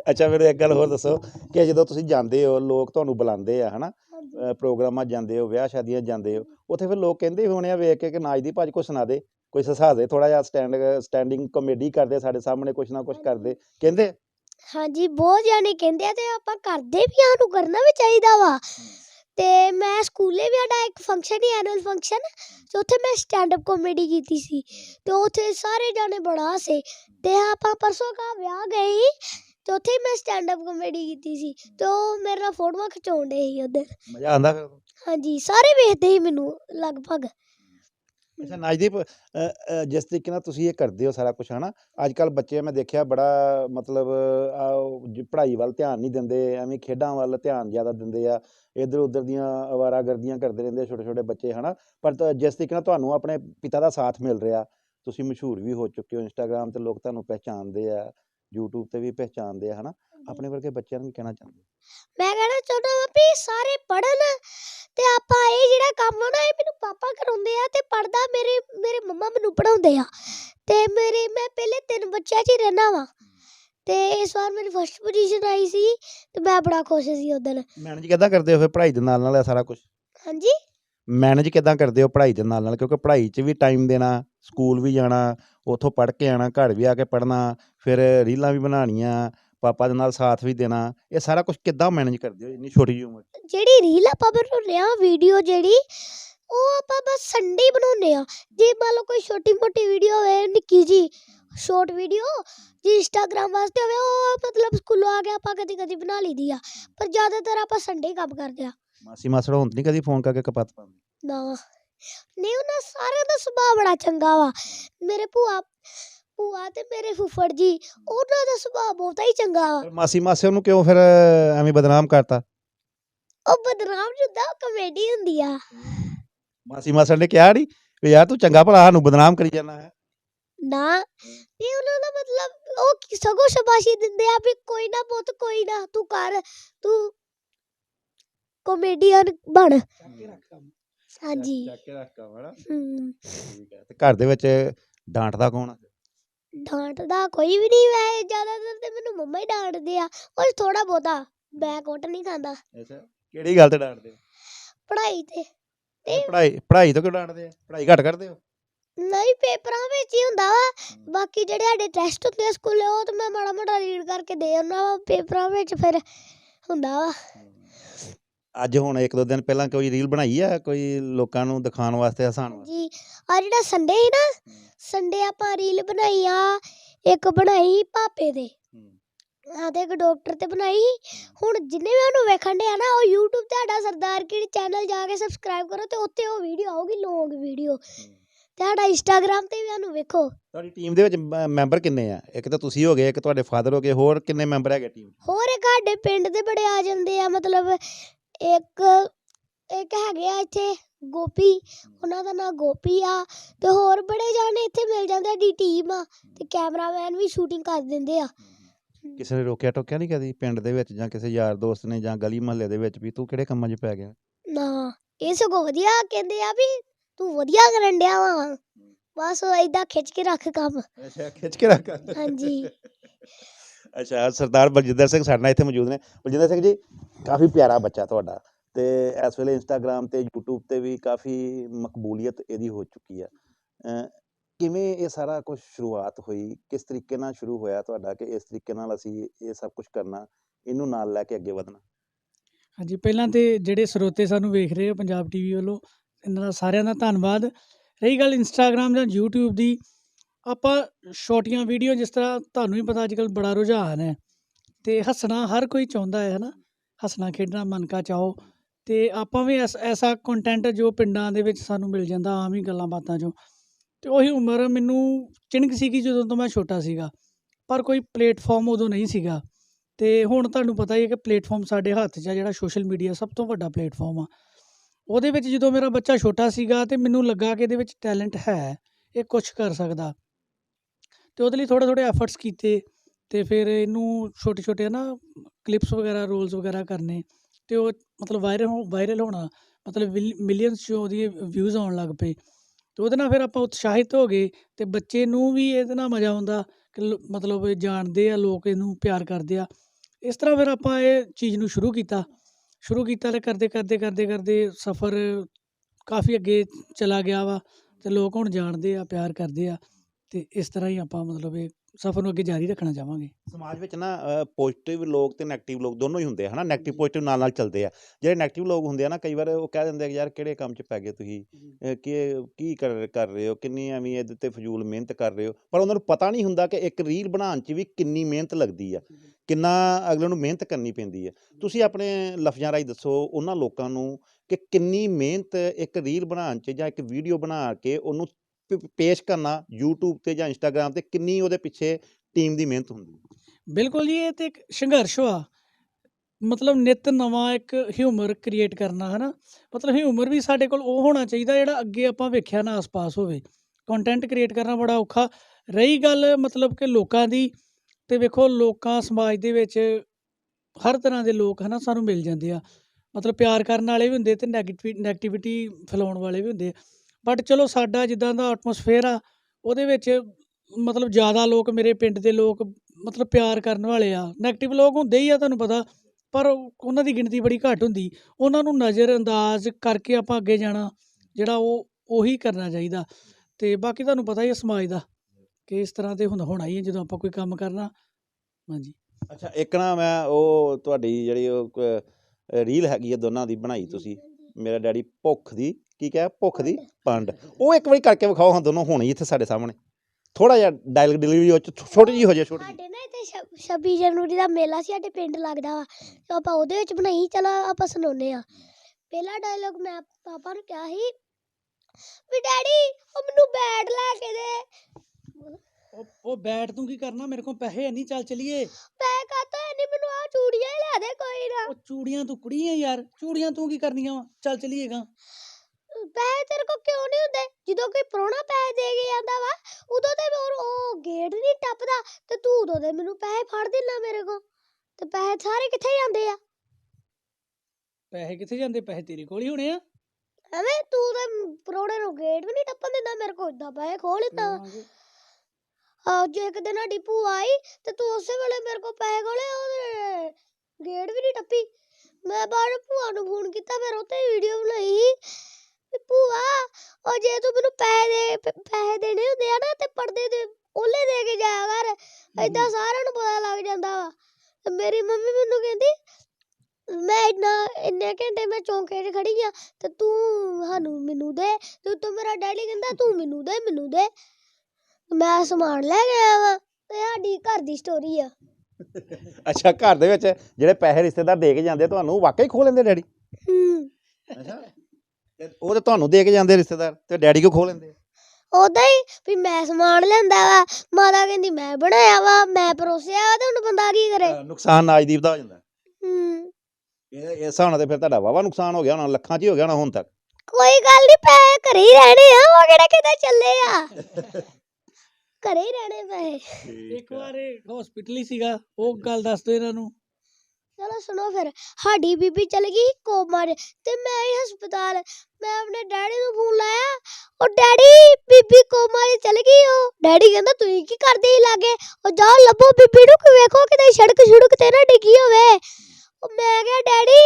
ਅੱਛਾ ਮੈਨੂੰ ਇੱਕ ਗੱਲ ਹੋਰ ਦੱਸੋ ਕਿ ਜਦੋਂ ਤੁਸੀਂ ਜਾਂਦੇ ਹੋ ਲੋਕ ਤੁਹਾਨੂੰ ਬੁਲਾਉਂਦੇ ਆ ਹਨਾ? ਅ, ਪ੍ਰੋਗਰਾਮਾਂ 'ਚ ਜਾਂਦੇ ਹੋ ਵਿਆਹ ਸ਼ਾਦੀਆਂ 'ਚ ਜਾਂਦੇ ਹੋ ਉੱਥੇ ਫਿਰ ਲੋਕ ਕਹਿੰਦੇ ਹੋਣੇ ਆ ਵੇਖ ਕੇ ਕਿ ਨਾਚ ਦੀ ਭਾਜ ਕੁਛ ਸੁਣਾ ਦੇ ਕੋਈ ਹਸਾ ਦੇ ਥੋੜਾ ਜਿਹਾ ਸਟੈਂਡ ਸਟੈਂਡਿੰਗ ਕਮੇਡੀ ਕਰਦੇ ਸਾਡੇ ਸਾਹਮਣੇ ਕੁਛ ਨਾ ਕੁਛ ਕਰਦੇ ਕਹਿੰਦੇ? ਹਾਂਜੀ ਬਹੁਤ ਜਾਣੇ ਕਹਿੰਦੇ ਆ ਤੇ ਆਪਾਂ ਕਰਦੇ ਵੀ ਆ, ਸਾਨੂੰ ਕਰਨਾ ਵੀ ਚਾਹੀਦਾ ਵਾ। ਤੇ ਮੈਂ ਸਕੂਲੇ ਵੀ ਸਾਡਾ ਇੱਕ ਫੰਕਸ਼ਨ ਹੀ ਐਨੂਅਲ ਫੰਕਸ਼ਨ ਤੇ ਉੱਥੇ ਮੈਂ ਸਟੈਂਡ ਅਪ ਕਾਮੇਡੀ ਕੀਤੀ ਸੀ। ਤੇ ਉੱਥੇ ਸਾਰੇ ਜਾਣੇ ਬੜਾ ਹੱਸੇ ਤੇ ਆਪਾਂ ਪਰਸੋਂ ਕਾ ਵਿਆਹ ਗਏ ਤੇ ਉੱਥੇ ਹੀ ਮੈਂ ਸਟੈਂਡ ਅਪ ਕਾਮੇਡੀ ਕੀਤੀ ਸੀ ਤੇ ਉਹ ਮੇਰੇ ਨਾਲ ਫੋਟੋਆਂ ਖਿਚਾਉਣ ਦੇ ਸੀ ਉਧਰ। ਮਜ਼ਾ ਆਉਂਦਾ ਫਿਰ ਹਾਂਜੀ ਸਾਰੇ ਵੇਖਦੇ ਸੀ ਮੈਨੂੰ ਲਗਭਗ। ਅੱਛਾ ਨਾਜਦੀਪ ਅ, ਅ, ਜਿਸ ਤਰੀਕੇ ਨਾਲ ਤੁਸੀਂ ਇਹ ਕਰਦੇ ਹੋ ਸਾਰਾ ਕੁਝ ਹਨਾ? ਅੱਜ ਕੱਲ ਬੱਚੇ ਮੈਂ ਦੇਖਿਆ ਬੜਾ ਮਤਲਬ ਆ, ਉਹ ਜ- ਪੜ੍ਹਾਈ ਵੱਲ ਧਿਆਨ ਨਹੀਂ ਦਿੰਦੇ ਐਵੇਂ ਖੇਡਾਂ ਵੱਲ ਧਿਆਨ ਜ਼ਿਆਦਾ ਦਿੰਦੇ ਆ। ਇੱਧਰ ਉੱਧਰ ਦੀਆਂ ਅਵਾਰਾਗਰਦੀਆਂ ਕਰਦੇ ਰਹਿੰਦੇ ਛੋਟੇ ਛੋਟੇ ਬੱਚੇ ਹਨਾ? ਪਰ ਤ- ਜਿਸ ਤਰੀਕੇ ਨਾਲ ਤੁਹਾਨੂੰ ਆਪਣੇ ਪਿਤਾ ਦਾ ਸਾਥ ਮਿਲ ਰਿਹਾ ਤੁਸੀਂ ਮਸ਼ਹੂਰ ਵੀ ਹੋ ਚੁੱਕੇ ਹੋ ਇੰਸਟਾਗ੍ਰam ਤੇ ਲੋਕ ਤੁਹਾਨੂੰ ਪਹਿਚਾਣਦੇ ਆ। YouTube ਤੇ ਵੀ ਪਹਿਚਾਣਦੇ ਆ ਹਨਾ? ਆਪਣੇ ਵਰਗੇ ਬੱਚਿਆਂ ਨੂੰ ਕੀ ਕਹਿਣਾ ਚਾਹੁੰਦੇ ਮੈਂ ਕਹਿਣਾ ਚਾਹੁੰਦਾ ਵਾਂ ਵੀ ਸਾਰੇ ਪੜਨ ਤੇ ਆਪਾਂ ਇਹ ਜਿਹੜਾ ਕੰਮ ਆ ਨਾ ਇਹ ਮੈਨੂੰ ਪਾਪਾ ਕਰਾਉਂਦੇ ਆ ਤੇ ਪੜਦਾ ਮੇਰੇ ਮੇਰੇ ਮੰਮਾ ਮੈਨੂੰ ਪੜਾਉਂਦੇ ਆ। ਤੇ ਮੇਰੇ ਮੈਂ ਪਹਿਲੇ ਤਿੰਨ ਬੱਚਿਆਂ 'ਚ ਹੀ ਰਹਿਣਾ ਵਾਂ। ਤੇ ਇਸ ਵਾਰ ਮੇਰੀ ਫਸਟ ਪੋਜੀਸ਼ਨ ਆਈ ਸੀ ਤੇ ਮੈਂ ਬੜਾ ਖੁਸ਼ ਸੀ ਉਦੋਂ ਮੈਨੇਜ ਕਿੱਦਾਂ ਕਰਦੇ ਹੋ ਫਿਰ? ਪੜ੍ਹਾਈ ਦੇ ਨਾਲ ਨਾਲ ਇਹ ਸਾਰਾ ਕੁਝ ਹਾਂਜੀ? ਮੈਨੇਜ ਕਿੱਦਾਂ ਕਰਦੇ ਹੋ ਪੜ੍ਹਾਈ ਦੇ ਨਾਲ ਨਾਲ? ਕਿਉਂਕਿ ਪੜ੍ਹਾਈ 'ਚ ਵੀ ਟਾਈਮ ਦੇਣਾ ਸਕੂਲ ਵੀ ਜਾਣਾ, ਉੱਥੋਂ ਪੜ੍ਹ ਕੇ ਆਣਾ, ਘਰ ਵੀ ਆ ਕੇ ਪੜ੍ਹਨਾ, ਫਿਰ ਰੀਲਾਂ ਵੀ ਬਣਾਉਣੀਆਂ, ਪਾਪਾ ਦੇ ਨਾਲ ਸਾਥ ਵੀ ਦੇਣਾ, ਇਹ ਸਾਰਾ ਕੁਝ ਕਿੱਦਾਂ ਮੈਨੇਜ ਕਰਦੇ ਹੋ ਇੰਨੀ ਛੋਟੀ ਜਿਹੀ ਉਮਰ 'ਚ? ਜਿਹੜੀ ਰੀਲ ਆਪਾਂ ਬਣਾਉਂਦੇ ਆ ਵੀਡੀਓ ਜਿਹੜੀ, ਉਹ ਆਪਾਂ ਬਸ ਸੰਡੇ ਹੀ ਬਣਾਉਂਦੇ ਆ ਜੇ ਮੰਨ ਲਓ ਕੋਈ ਛੋਟੀ ਮੋਟੀ ਵੀਡੀਓ ਹੋਵੇ, ਨਿੱਕੀ ਜੀ ਸ਼ਾਰਟ ਵੀਡੀਓ ਜੀ ਇੰਸਟਾਗ੍ਰਾਮ ਵਾਸਤੇ ਹੋਵੇ, ਉਹ ਮਤਲਬ ਸਕੂਲੋਂ ਆ ਕੇ ਆਪਾਂ ਕਦੀ ਕਦੀ ਬਣਾ ਲਈਦੀ ਆ। ਪਰ ਜ਼ਿਆਦਾਤਰ ਆਪਾਂ ਸੰਡੇ ਹੀ ਕੰਮ ਕਰਦੇ ਆ ਮਾਸੀ ਮਾਸੜ ਹੁਣ ਨਹੀਂ ਕਦੀ ਫੋਨ ਕਰਕੇ ਕਪੱਤ ਪਾਉਂਦੇ। ਨਾ। ਨਹੀਂ ਉਹਨਾਂ ਸਾਰਿਆਂ ਦਾ ਸੁਭਾਅ ਬੜਾ ਚੰਗਾ ਵਾ। ਮੇਰੇ ਭੂਆ ਭੂਆ ਤੇ ਮੇਰੇ ਫੁੱਫੜ ਜੀ ਉਹਨਾਂ ਦਾ ਸੁਭਾਅ ਬਹੁਤਾ ਹੀ ਚੰਗਾ ਵਾ। ਮਾਸੀ ਮਾਸੇ ਨੂੰ ਕਿਉਂ ਫਿਰ ਐਵੇਂ ਬਦਨਾਮ ਕਰਤਾ? ਉਹ ਬਦਨਾਮ ਜੁਦਾ ਕਮੇਡੀ ਹੁੰਦੀ ਆ। ਮਾਸੀ ਮਾਸੜ ਨੇ ਕਿਹਾ ਨਹੀਂ ਵੀ ਯਾਰ ਤੂੰ ਚੰਗਾ ਭਲਾ ਸਾਨੂੰ ਬਦਨਾਮ ਕਰੀ ਜਾਂਦਾ ਹੈ। ਨਾ। ਇਹ ਉਹਨਾਂ ਦਾ ਮਤਲਬ ਉਹ ਸਗੋਂ ਸ਼ਾਬਾਸ਼ੀ ਦਿੰਦੇ ਆ ਵੀ ਕੋਈ ਨਾ ਪੁੱਤ ਕੋਈ ਨਾ ਤੂੰ ਕਰ। ਤੂੰ ਕਾਮੇਡੀਅਨ ਬਣ। ਹਾਂਜੀ। ਚੱਕ ਕੇ ਰੱਖ ਕਮੜਾ ਹਮ, ਠੀਕ ਹੈ ਤੇ ਘਰ ਦੇ ਵਿੱਚ ਡਾਂਟਦਾ ਕੌਣ ਆ? ਡਾਂਟਦਾ ਕੋਈ ਵੀ ਨਹੀਂ ਵੈ ਜ਼ਿਆਦਾਤਰ ਤੇ ਮੈਨੂੰ ਮੰਮਾ ਹੀ ਡਾਂਟਦੇ ਆ। ਉਹ ਥੋੜਾ ਬਹੁਤਾ ਮੈਂ ਕੁੱਟ ਨਹੀਂ ਖਾਂਦਾ। ਅੱਛਾ ਕਿਹੜੀ ਗੱਲ ਤੇ ਡਾਂਟਦੇ ਹੋ? ਪੜ੍ਹਾਈ ਤੇ। ਤੇ ਪੜ੍ਹਾਈ ਪੜ੍ਹਾਈ ਤੋਂ ਕਿਉਂ ਡਾਂਟਦੇ ਆ? ਪੜ੍ਹਾਈ ਘੱਟ ਕਰਦੇ ਹੋ? ਨਹੀਂ ਪੇਪਰਾਂ ਵਿੱਚ ਹੀ ਹੁੰਦਾ ਵਾ। ਬਾਕੀ ਜਿਹੜੇ ਸਾਡੇ ਟੈਸਟ ਹੁੰਦੇ ਆ ਸਕੂਲੇ ਉਹ ਤਾਂ ਮੈਂ ਮਾੜਾ ਮਾੜਾ ਰੀਡ ਕਰਕੇ ਦੇ ਆਉਣਾ ਵਾ ਪੇਪਰਾਂ ਵਿੱਚ ਫਿਰ ਹੁੰਦਾ ਵਾ। ਅੱਜ ਹੁਣ ਇੱਕ ਦੋ ਦਿਨ ਪਹਿਲਾਂ ਕੋਈ ਰੀਲ ਬਣਾਈ ਆ ਕੋਈ ਲੋਕਾਂ ਨੂੰ ਦਿਖਾਉਣ ਵਾਸਤੇ ਹਸਾਉਣ ਵਾਸਤੇ? ਜੀ ਆ ਜਿਹੜਾ ਸੰਡੇ ਸੀ ਨਾ ਸੰਡੇ ਆਪਾਂ ਰੀਲ ਬਣਾਈ ਆ ਇੱਕ ਬਣਾਈ ਪਾਪੇ ਦੇ। ਆ ਤੇ ਇੱਕ ਡਾਕਟਰ ਤੇ ਬਣਾਈ ਸੀ। ਹੁਣ ਜਿੰਨੇ ਵੀ ਉਹਨੂੰ ਵੇਖਣ ਦੇ ਆ ਨਾ ਉਹ YouTube ਤੇ ਸਾਡਾ ਸਰਦਾਰ ਕਿਹੜੀ ਚੈਨਲ ਜਾ ਕੇ ਸਬਸਕ੍ਰਾਈਬ ਕਰੋ ਤੇ ਉੱਥੇ ਉਹ ਵੀਡੀਓ ਆਊਗੀ ਲੌਂਗ ਵੀਡੀਓ ਤੇ ਸਾਡਾ ਇੰਸਟਾਗ੍ਰam ਤੇ ਵੀ ਉਹਨੂੰ ਵੇਖੋ। ਤੁਹਾਡੀ ਟੀਮ ਦੇ ਵਿੱਚ ਮ- ਮੈਂਬਰ ਕਿੰਨੇ ਆ? ਇੱਕ ਤਾਂ ਤੁਸੀਂ ਹੋ ਗਏ ਇੱਕ ਤੁਹਾਡੇ ਫਾਦਰ ਹੋ ਗਏ ਹੋਰ ਕਿੰਨੇ ਮੈਂਬਰ ਹੈਗੇ ਟੀਮ ਹੋਰ ਇੱਕ ਸਾਡੇ ਪਿੰਡ ਦੇ ਬੜੇ ਆ ਜਾਂਦੇ ਆ ਮਤਲਬ ਇੱਕ ਇੱਕ ਹੈਗੇ ਆ ਇੱਥੇ ਗੋਪੀ ਉਹਨਾਂ ਦਾ ਨਾਂ ਗੋਪੀ ਆ ਤੇ ਹੋਰ ਬੜੇ ਜਾਣੇ ਇੱਥੇ ਮਿਲ ਜਾਂਦੇ ਆ ਦੀ ਟੀਮ ਆ ਤੇ ਕੈਮਰਾਮੈਨ ਵੀ ਸ਼ੂਟਿੰਗ ਕਰ ਦਿੰਦੇ ਆ। ਕਿਸੇ ਨੇ ਰੋਕਿਆ ਟੋਕਿਆ ਨਹੀਂ ਕਦੀ ਪਿੰਡ ਦੇ ਵਿੱਚ ਜਾਂ ਕਿਸੇ ਯਾਰ ਦੋਸਤ ਨੇ ਜਾਂ ਗਲੀ ਮਹੱਲੇ ਦੇ ਵਿੱਚ ਵੀ ਤੂੰ ਕਿਹੜੇ ਕੰਮਾਂ 'ਚ ਪੈ ਗਿਆ? ਨਾ ਇਹ ਸਗੋਂ ਵਧੀਆ ਕਹਿੰਦੇ ਆ ਵੀ ਤੂੰ ਵਧੀਆ ਕਰਨ ਡਿਆ ਵਾ। ਬਸ ਏਦਾਂ ਖਿੱਚ ਕੇ ਰੱਖ ਕੰਮ। ਅੱਛਾ ਖਿੱਚ ਕੇ ਰੱਖ। ਹਾਂਜੀ। ਅੱਛਾ, ਸਰਦਾਰ ਬਲਜਿੰਦਰ ਸਿੰਘ ਸਾਡੇ ਨਾਲ ਇੱਥੇ ਮੌਜੂਦ ਨੇ। ਬਲਜਿੰਦਰ ਸਿੰਘ ਜੀ, ਕਾਫੀ ਪਿਆਰਾ ਬੱਚਾ ਤੁਹਾਡਾ ਤੇ ਇਸ ਵੇਲੇ ਇੰਸਟਾਗ੍ਰam ਤੇ, YouTube ਤੇ ਵੀ ਕਾਫੀ ਮਕਬੂਲੀਅਤ ਇਹਦੀ ਹੋ ਚੁੱਕੀ ਆ। ਕਿਵੇਂ ਇਹ ਸਾਰਾ ਕੁਝ ਸ਼ੁਰੂਆਤ ਹੋਈ? ਕਿਸ ਤਰੀਕੇ ਨਾਲ ਸ਼ੁਰੂ ਹੋਇਆ ਤੁਹਾਡਾ ਕਿ ਇਸ ਤਰੀਕੇ ਨਾਲ ਅਸੀਂ ਇਹ ਸਭ ਕੁਝ ਕਰਨਾ, ਇਹਨੂੰ ਨਾਲ ਲੈ ਕੇ ਅੱਗੇ ਵਧਣਾ? ਹਾਂਜੀ, ਪਹਿਲਾਂ ਤੇ ਜਿਹੜੇ ਸਰੋਤੇ ਸਾਨੂੰ ਵੇਖ ਰਹੇ ਹੋ, ਪੰਜਾਬ ਟੀਵੀ ਵੱਲੋਂ, ਇਹਨਾਂ ਦਾ ਸਾਰਿਆਂ ਦਾ ਧੰਨਵਾਦ। ਰਹੀ ਗੱਲ ਇੰਸਟਾਗ੍ਰam ਜਾਂ YouTube ਦੀ ਆਪਾਂ ਛੋਟੀਆਂ ਵੀਡੀਓ ਜਿਸ ਤਰ੍ਹਾਂ ਤੁਹਾਨੂੰ ਵੀ ਪਤਾ ਅੱਜ ਅੱਜਕੱਲ ਬੜਾ ਰੁਝਾਨ ਹੈ ਤੇ ਹੱਸਣਾ ਹਰ ਕੋਈ ਚਾਹੁੰਦਾ ਹੈ, ਹਨਾ? ਹੱਸਣਾ, ਖੇਡਣਾ, ਮਨ ਕਾ ਚਾਹੋ ਤੇ ਆਪਾਂ ਵੀ ਐਸ- ਐਸਾ ਕੰਟੈਂਟ ਜੋ ਪਿੰਡਾਂ ਦੇ ਵਿੱਚ ਸਾਨੂੰ ਮਿਲ ਜਾਂਦਾ, ਆਮ ਹੀ ਗੱਲਾਂ ਬਾਤਾਂ ਚੋਂ। ਤੇ ਉਹੀ ਉਮਰ ਮੈਨੂੰ ਚਿਣਕ ਸੀਗੀ ਜਦੋਂ ਤੋਂ ਮੈਂ ਛੋਟਾ ਸੀਗਾ, ਪਰ ਕੋਈ ਪਲੇਟਫਾਰਮ ਉਦੋਂ ਨਹੀਂ ਸੀਗਾ। ਤੇ ਹੁਣ ਤੁਹਾਨੂੰ ਪਤਾ ਹੀ ਹੈ ਕਿ ਪਲੇਟਫਾਰਮ ਸਾਡੇ ਹੱਥ 'ਚ ਆ, ਜਿਹੜਾ ਸੋਸ਼ਲ ਮੀਡੀਆ ਸਭ ਤੋਂ ਵੱਡਾ ਪਲੇਟਫਾਰਮ ਆ। ਉਹਦੇ ਵਿੱਚ ਜਦੋਂ ਮੇਰਾ ਬੱਚਾ ਛੋਟਾ ਸੀਗਾ ਤੇ ਮੈਨੂੰ ਲੱਗਾ ਕਿ ਇਹਦੇ ਵਿੱਚ ਟੈਲੈਂਟ ਹੈ, ਇਹ ਕੁਝ ਕਰ ਸਕਦਾ। ਅਤੇ ਉਹਦੇ ਲਈ ਥੋੜ੍ਹੇ ਥੋੜ੍ਹੇ ਐਫਰਟਸ ਕੀਤੇ ਅਤੇ ਫਿਰ ਇਹਨੂੰ ਛੋਟੇ ਛੋਟੇ ਨਾ ਕਲਿੱਪਸ ਵਗੈਰਾ, ਰੋਲਸ ਵਗੈਰਾ ਕਰਨੇ ਅਤੇ ਉਹ ਮਤਲਬ ਵਾਇਰਲ ਹੋ ਵਾਇਰਲ ਹੋਣਾ, ਮਤਲਬ ਮਿਲੀਅਨਸ 'ਚ ਉਹਦੀ ਵਿਊਜ਼ ਆਉਣ ਲੱਗ ਪਏ। ਅਤੇ ਉਹਦੇ ਨਾਲ ਫਿਰ ਆਪਾਂ ਉਤਸ਼ਾਹਿਤ ਹੋ ਗਏ ਅਤੇ ਬੱਚੇ ਨੂੰ ਵੀ ਇਹਦੇ ਨਾਲ ਮਜ਼ਾ ਆਉਂਦਾ ਕਿ ਲੋ- ਮਤਲਬ ਜਾਣਦੇ ਆ, ਲੋਕ ਇਹਨੂੰ ਪਿਆਰ ਕਰਦੇ ਆ। ਇਸ ਤਰ੍ਹਾਂ ਫਿਰ ਆਪਾਂ ਇਹ ਚੀਜ਼ ਨੂੰ ਸ਼ੁਰੂ ਕੀਤਾ। ਸ਼ੁਰੂ ਕੀਤਾ ਤੇ ਕਰਦੇ ਕਰਦੇ ਕਰਦੇ ਕਰਦੇ ਸਫ਼ਰ ਕਾਫੀ ਅੱਗੇ ਚਲਾ ਗਿਆ ਵਾ ਤੇ ਲੋਕ ਹੁਣ ਜਾਣਦੇ ਆ, ਪਿਆਰ ਕਰਦੇ ਆ। ਅਤੇ ਇਸ ਤਰ੍ਹਾਂ ਹੀ ਆਪਾਂ ਮਤਲਬ ਇਹ ਸਫ਼ਰ ਨੂੰ ਅੱਗੇ ਜਾਰੀ ਰੱਖਣਾ ਚਾਹਵਾਂਗੇ ਸਮਾਜ ਵਿੱਚ ਨਾ ਪੋਜ਼ਿਟਿਵ ਲੋਕ ਤੇ 네ਗੇਟਿਵ ਲੋਕ ਦੋਨੋਂ ਹੀ ਹੁੰਦੇ ਆ ਹਨਾ? 네ਗੇਟਿਵ ਪੋਜ਼ਿਟਿਵ ਨਾਲ ਨਾਲ ਚੱਲਦੇ ਆ। ਜਿਹੜੇ 네ਗੇਟਿਵ ਲੋਕ ਹੁੰਦੇ ਆ ਨਾ ਕਈ ਵਾਰ ਉਹ ਕਹਿ ਦਿੰਦੇ ਆ ਕਿ ਯਾਰ ਕਿਹੜੇ ਕੰਮ 'ਚ ਪੈ ਗਏ ਤੁਸੀਂ? ਕਿ ਕੀ ਕਰ ਕਰ ਰਹੇ ਹੋ? ਕਿੰਨੀ ਐਵੇਂ ਇਹਦੇ ਤੇ ਫਜ਼ੂਲ ਮਿਹਨਤ ਕਰ ਰਹੇ ਹੋ? ਪਰ ਉਹਨਾਂ ਨੂੰ ਪਤਾ ਨਹੀਂ ਹੁੰਦਾ ਕਿ ਇੱਕ ਰੀਲ ਬਣਾਉਣ 'ਚ ਵੀ ਕਿੰਨੀ ਮਿਹਨਤ ਲੱਗਦੀ ਆ। ਕਿੰਨਾ ਅਗਲੇ ਨੂੰ ਮਿਹਨਤ ਕਰਨੀ ਪੈਂਦੀ ਹੈ ਤੁਸੀਂ ਆਪਣੇ ਲਫ਼ਜ਼ਾਂ ਰਾਹੀਂ ਦੱਸੋ ਉਹਨਾਂ ਲੋਕਾਂ ਨੂੰ ਕਿ ਕਿੰਨੀ ਮਿਹਨਤ ਇੱਕ ਰੀਲ ਬਣਾਉਣ 'ਚ ਜਾਂ ਇੱਕ ਵੀਡੀਓ ਬਣਾ ਕੇ ਉਹਨੂੰ ਪੇਸ਼ ਕਰਨਾ YouTube ਤੇ ਜਾਂ Instagram ਤੇ ਕਿੰਨੀ ਉਹਦੇ ਪਿੱਛੇ ਟੀਮ ਦੀ ਮਿਹਨਤ ਹੁੰਦੀ ਹੈ। ਬਿਲਕੁਲ ਜੀ, ਇਹ ਤੇ ਇੱਕ ਸੰਘਰਸ਼ ਵਾ। ਮਤਲਬ ਨਿਤ ਨਵਾਂ ਇੱਕ ਹਿਊਮਰ ਕ੍ਰੀਏਟ ਕਰਨਾ ਹੈ ਨਾ ਮਤਲਬ ਹਿਊਮਰ ਵੀ ਸਾਡੇ ਕੋਲ ਉਹ ਹੋਣਾ ਚਾਹੀਦਾ ਜਿਹੜਾ ਅੱਗੇ ਆਪਾਂ ਵੇਖਿਆ ਨਾ ਆਸ-ਪਾਸ ਹੋਵੇ। ਕੰਟੈਂਟ ਕ੍ਰੀਏਟ ਕਰਨਾ ਬੜਾ ਔਖਾ। ਰਹੀ ਗੱਲ ਮਤਲਬ ਕਿ ਲੋਕਾਂ ਦੀ ਤੇ ਵੇਖੋ ਲੋਕਾਂ ਸਮਾਜ ਦੇ ਵਿੱਚ ਹਰ ਤਰ੍ਹਾਂ ਦੇ ਲੋਕ, ਹਨਾ, ਸਾਨੂੰ ਮਿਲ ਜਾਂਦੇ ਆ। ਮਤਲਬ ਪਿਆਰ ਕਰਨ ਵਾਲੇ ਵੀ ਹੁੰਦੇ ਤੇ ਨੈਗੇਟਿਵ ਨੈਗੇਟਿਵਿਟੀ ਫੈਲਾਉਣ ਵਾਲੇ ਵੀ ਹੁੰਦੇ ਆ। ਬਟ ਚਲੋ ਸਾਡਾ ਜਿੱਦਾਂ ਦਾ ਐਟਮੋਸਫੇਅਰ ਆ, ਉਹਦੇ ਵਿੱਚ ਮਤਲਬ ਜ਼ਿਆਦਾ ਲੋਕ ਮੇਰੇ ਪਿੰਡ ਦੇ ਲੋਕ ਮਤਲਬ ਪਿਆਰ ਕਰਨ ਵਾਲੇ ਆ। ਨੈਗੇਟਿਵ ਲੋਕ ਹੁੰਦੇ ਹੀ ਆ ਤੁਹਾਨੂੰ ਪਤਾ, ਪਰ ਉਹਨਾਂ ਦੀ ਗਿਣਤੀ ਬੜੀ ਘੱਟ ਹੁੰਦੀ। ਉਹਨਾਂ ਨੂੰ ਨਜ਼ਰ ਅੰਦਾਜ਼ ਕਰਕੇ ਆਪਾਂ ਅੱਗੇ ਜਾਣਾ, ਜਿਹੜਾ ਉਹ, ਉਹੀ ਕਰਨਾ ਚਾਹੀਦਾ। ਤੇ ਬਾਕੀ ਤੁਹਾਨੂੰ ਪਤਾ ਹੀ ਹੈ ਸਮਾਜ ਦਾ, ਕਿ ਇਸ ਤਰ੍ਹਾਂ ਤੇ ਹੁੰਦਾ ਹੋਣਾ ਹੀ ਹੈ ਜਦੋਂ ਆਪਾਂ ਕੋਈ ਕੰਮ ਕਰਨਾ। ਹਾਂਜੀ। ਅੱਛਾ, ਇੱਕ ਨਾ ਮੈਂ ਉਹ ਤੁਹਾਡੀ ਜਿਹੜੀ ਉਹ ਰੀਲ ਹੈਗੀ ਆ ਦੋਨਾਂ ਦੀ ਬਣਾਈ ਤੁਸੀਂ। ਮੇਰਾ ਡੈਡੀ ਭੁੱਖ ਦੀ ਕੀ ਕਿਹਾ? ਭੁੱਖ ਦੀ ਪੰਡ। ਉਹ ਇੱਕ ਵਾਰੀ ਕਰਕੇ ਵਿਖਾਓ ਹਾਂ ਦੋਨੋਂ ਹੋਣੀ ਇੱਥੇ ਸਾਡੇ ਸਾਹਮਣੇ। ਥੋੜਾ ਜਿਹਾ ਡਾਇਲੌਗ ਡਿਲੀਵਰੀ ਉਹ 'ਚ ਛੋਟੀ ਜੀ ਹੋ ਜਾਏ ਛੋਟੀ ਜਿਹੀ। ਸਾਡੇ ਨਾ ਇੱਥੇ ਛ- 26 ਜਨਵਰੀ ਦਾ ਮੇਲਾ ਸੀ ਸਾਡੇ ਪਿੰਡ ਲੱਗਦਾ ਵਾ। ਤੇ ਆਪਾਂ ਉਹਦੇ ਵਿੱਚ ਬਣਾਈ ਚਲੋ ਆਪਾਂ ਸੁਣਾਉਂਦੇ ਆ ਪਹਿਲਾ ਡਾਇਲੋਗ ਮੈਂ ਪਾਪਾ ਨੂੰ ਕਿਹਾ ਸੀ ਵੀ ਡੈਡੀ ਉਹ ਮੈਨੂੰ ਬੈਟ ਲੈ ਕੇ ਦੇ। ਉਹ ਉਹ ਬੈਠ ਤੂੰ ਕੀ ਕਰਨਾ? ਮੇਰੇ ਕੋਲ ਪੈਸੇ ਨਹੀਂ ਚੱਲ ਚਲੀਏ। ਪੈ ਕਾਤਾ ਨਹੀਂ ਮੈਨੂੰ ਆ ਚੂੜੀਆਂ ਹੀ ਲੈ ਦੇ ਕੋਈ ਨਾ। ਉਹ ਚੂੜੀਆਂ ਤੂੰ ਕੁੜੀ ਹੈ ਯਾਰ। ਚੂੜੀਆਂ ਤੂੰ ਕੀ ਕਰਨੀਆਂ ਵਾ? ਚੱਲ ਚਲੀਏਗਾ ਪੈਸੇ ਤੇਰੇ ਕੋ ਕਿਉਂ ਨਹੀਂ ਹੁੰਦੇ? ਜਦੋਂ ਕੋਈ ਪ੍ਰਾਹੁਣਾ ਪੈਸੇ ਦੇ ਕੇ ਜਾਂਦਾ ਵਾ ਉਦੋਂ ਤੇ ਉਹ ਉਹ ਗੇਟ ਨਹੀਂ ਟੱਪਦਾ ਤੇ ਤੂੰ ਉਦੋਂ ਦੇ ਮੈਨੂੰ ਪੈਸੇ ਫੜ ਦੇਣਾ ਮੇਰੇ ਕੋ ਤੇ ਪੈਸੇ ਸਾਰੇ ਕਿੱਥੇ ਜਾਂਦੇ ਆ? ਪੈਸੇ ਕਿੱਥੇ ਜਾਂਦੇ? ਪੈਸੇ ਤੇਰੇ ਕੋਲ ਹੀ ਹੋਣੇ ਆ। ਐਵੇਂ ਤੂੰ ਤੇ ਪ੍ਰਾਹੁਣੇ ਨੂੰ ਗੇਟ ਵੀ ਨਹੀਂ ਟੱਪਣ ਦਿੰਦਾ ਮੇਰੇ ਕੋ ਇਦਾਂ ਪੈਸੇ ਖੋਹ ਵਾ। ਜੇ ਇੱਕ ਦਿਨ ਸਾਡੀ ਭੂਆ ਆਈ ਤੇ ਤੂੰ ਉਸੇ ਵੇਲੇ ਮੇਰੇ ਕੋ ਪੈਸੇ ਖੋਲੇ ਉਹਦੇ ਗੇਟ ਵੀ ਨਹੀਂ ਟੱਪੀ। ਮੈਂ ਵਿੱਚ ਭੂਆ ਨੂੰ ਫੋਨ ਕੀਤਾ ਫਿਰ ਉੱਤੇ ਵੀਡੀਓ ਬਣਾਈ ਭੂਆ ਉਹ ਜੇ ਤੂੰ ਮੈਨੂੰ ਪੈਸੇ ਦੇ ਪੈਸੇ ਦੇਣੇ ਹੁੰਦੇ ਆ ਨਾ ਤੇ ਪਰਦੇ ਦੇ ਉਹਲੇ ਦੇ ਕੇ ਜਾਇਆ ਕਰ ਏਦਾਂ ਸਾਰਿਆਂ ਨੂੰ ਪਤਾ ਲੱਗ ਜਾਂਦਾ ਵਾ। ਤੇ ਮੇਰੀ ਮੰਮੀ ਮੈਨੂੰ ਕਹਿੰਦੀ ਮੈਂ ਇੰਨਾ ਇੰਨੇ ਘੰਟੇ ਮੈਂ ਚੌਂਕੇ 'ਚ ਖੜੀ ਆ ਤੇ ਤੂੰ ਸਾਨੂੰ ਮੈਨੂੰ ਦੇ ਤੇ ਉੱਤੋਂ ਮੇਰਾ ਡੈਡੀ ਕਹਿੰਦਾ ਤੂੰ ਮੈਨੂੰ ਦੇ ਮੈਨੂੰ ਦੇ। ਮੈਂ ਸਮਾਨ ਲੈ ਕੇ ਆਇਆ ਵਾਂ ਤੇ ਸਾਡੀ ਘਰ ਦੀ ਸਟੋਰੀ ਆ। ਅੱਛਾ ਘਰ ਦੇ ਵਿੱਚ ਜਿਹੜੇ ਪੈਸੇ ਰਿਸ਼ਤੇਦਾਰ ਦੇ ਕੇ ਜਾਂਦੇ ਆ, ਤੁਹਾਨੂੰ ਵਾਕਈ ਖੋ ਲੈਂਦੇ ਡੈਡੀ? ਹੂੰ। ਅੱਛਾ ਉਹ ਤੇ ਤੁਹਾਨੂੰ ਦੇ ਕੇ ਜਾਂਦੇ ਰਿਸ਼ਤੇਦਾਰ ਤੇ ਡੈਡੀ ਕੋ ਖੋ ਲੈਂਦੇ? ਆ। ਉਦਾਂ ਹੀ ਵੀ ਮੈਂ ਸਮਾਨ ਲੈਂਦਾ ਵਾ ਮਾਤਾ ਕਹਿੰਦੀ ਮੈਂ ਬਣਾਇਆ ਵਾ ਮੈਂ ਪਰੋਸਿਆ ਵਾ ਤੇ ਹੁਣ ਬੰਦਾ ਕੀ ਕਰੇ? ਅ, ਨੁਕਸਾਨ ਨਾਜਦੀਪ ਦਾ ਹੋ ਜਾਂਦਾ। ਹੂੰ। ਇਹ ਇਸ ਹਿਸਾਬ ਨਾਲ ਤੇ ਫਿਰ ਤੁਹਾਡਾ ਵਾਵਾ ਨੁਕਸਾਨ ਹੋ ਗਿਆ ਹੋਣਾ ਲੱਖਾਂ 'ਚ ਹੀ ਹੋ ਗਿਆ ਹੋਣਾ ਹੁਣ ਤੱਕ। ਕੋਈ ਗੱਲ ਨਹੀਂ ਪੈਸੇ ਘਰੇ ਹੀ ਰਹਿਣੇ ਆ ਉਹ ਕਿਹੜਾ ਕਿਤੇ ਚੱਲੇ ਆ। ਘਰੇ ਹੀ ਰਹਿਣੇ ਪੈਸੇ ਇੱਕ ਵਾਰ ਹਸਪੀਟਲ ਹੀ ਸੀਗਾ ਉਹ ਗੱਲ ਦੱਸ ਦਿਓ ਇਹਨਾਂ ਨੂੰ। ਚਲੋ ਸੁਣੋ ਫਿਰ ਸਾਡੀ ਬੀਬੀ ਚਲ ਗਈ ਸੀ ਕੋਮਾ 'ਚ ਤੇ ਮੈਂ ਹੀ ਹਸਪਤਾਲ ਮੈਂ ਆਪਣੇ ਡੈਡੀ ਨੂੰ ਫੋਨ ਲਾਇਆ ਉਹ ਡੈਡੀ ਬੀਬੀ ਕੋਮਾ 'ਚ ਚਲ ਗਈ ਉਹ। ਡੈਡੀ ਕਹਿੰਦਾ ਤੁਸੀਂ ਕੀ ਕਰਦੇ ਹੀ ਲਾਗੇ? ਉਹ ਜਾਓ ਲੱਭੋ ਬੀਬੀ ਨੂੰ ਕਿ ਵੇਖੋ ਕਿਤੇ ਸੜਕ ਛੁੜਕ ਤੇ ਨਾ ਡਿੱਗੀ ਹੋਵੇ। ਉਹ ਮੈਂ ਕਿਹਾ ਡੈਡੀ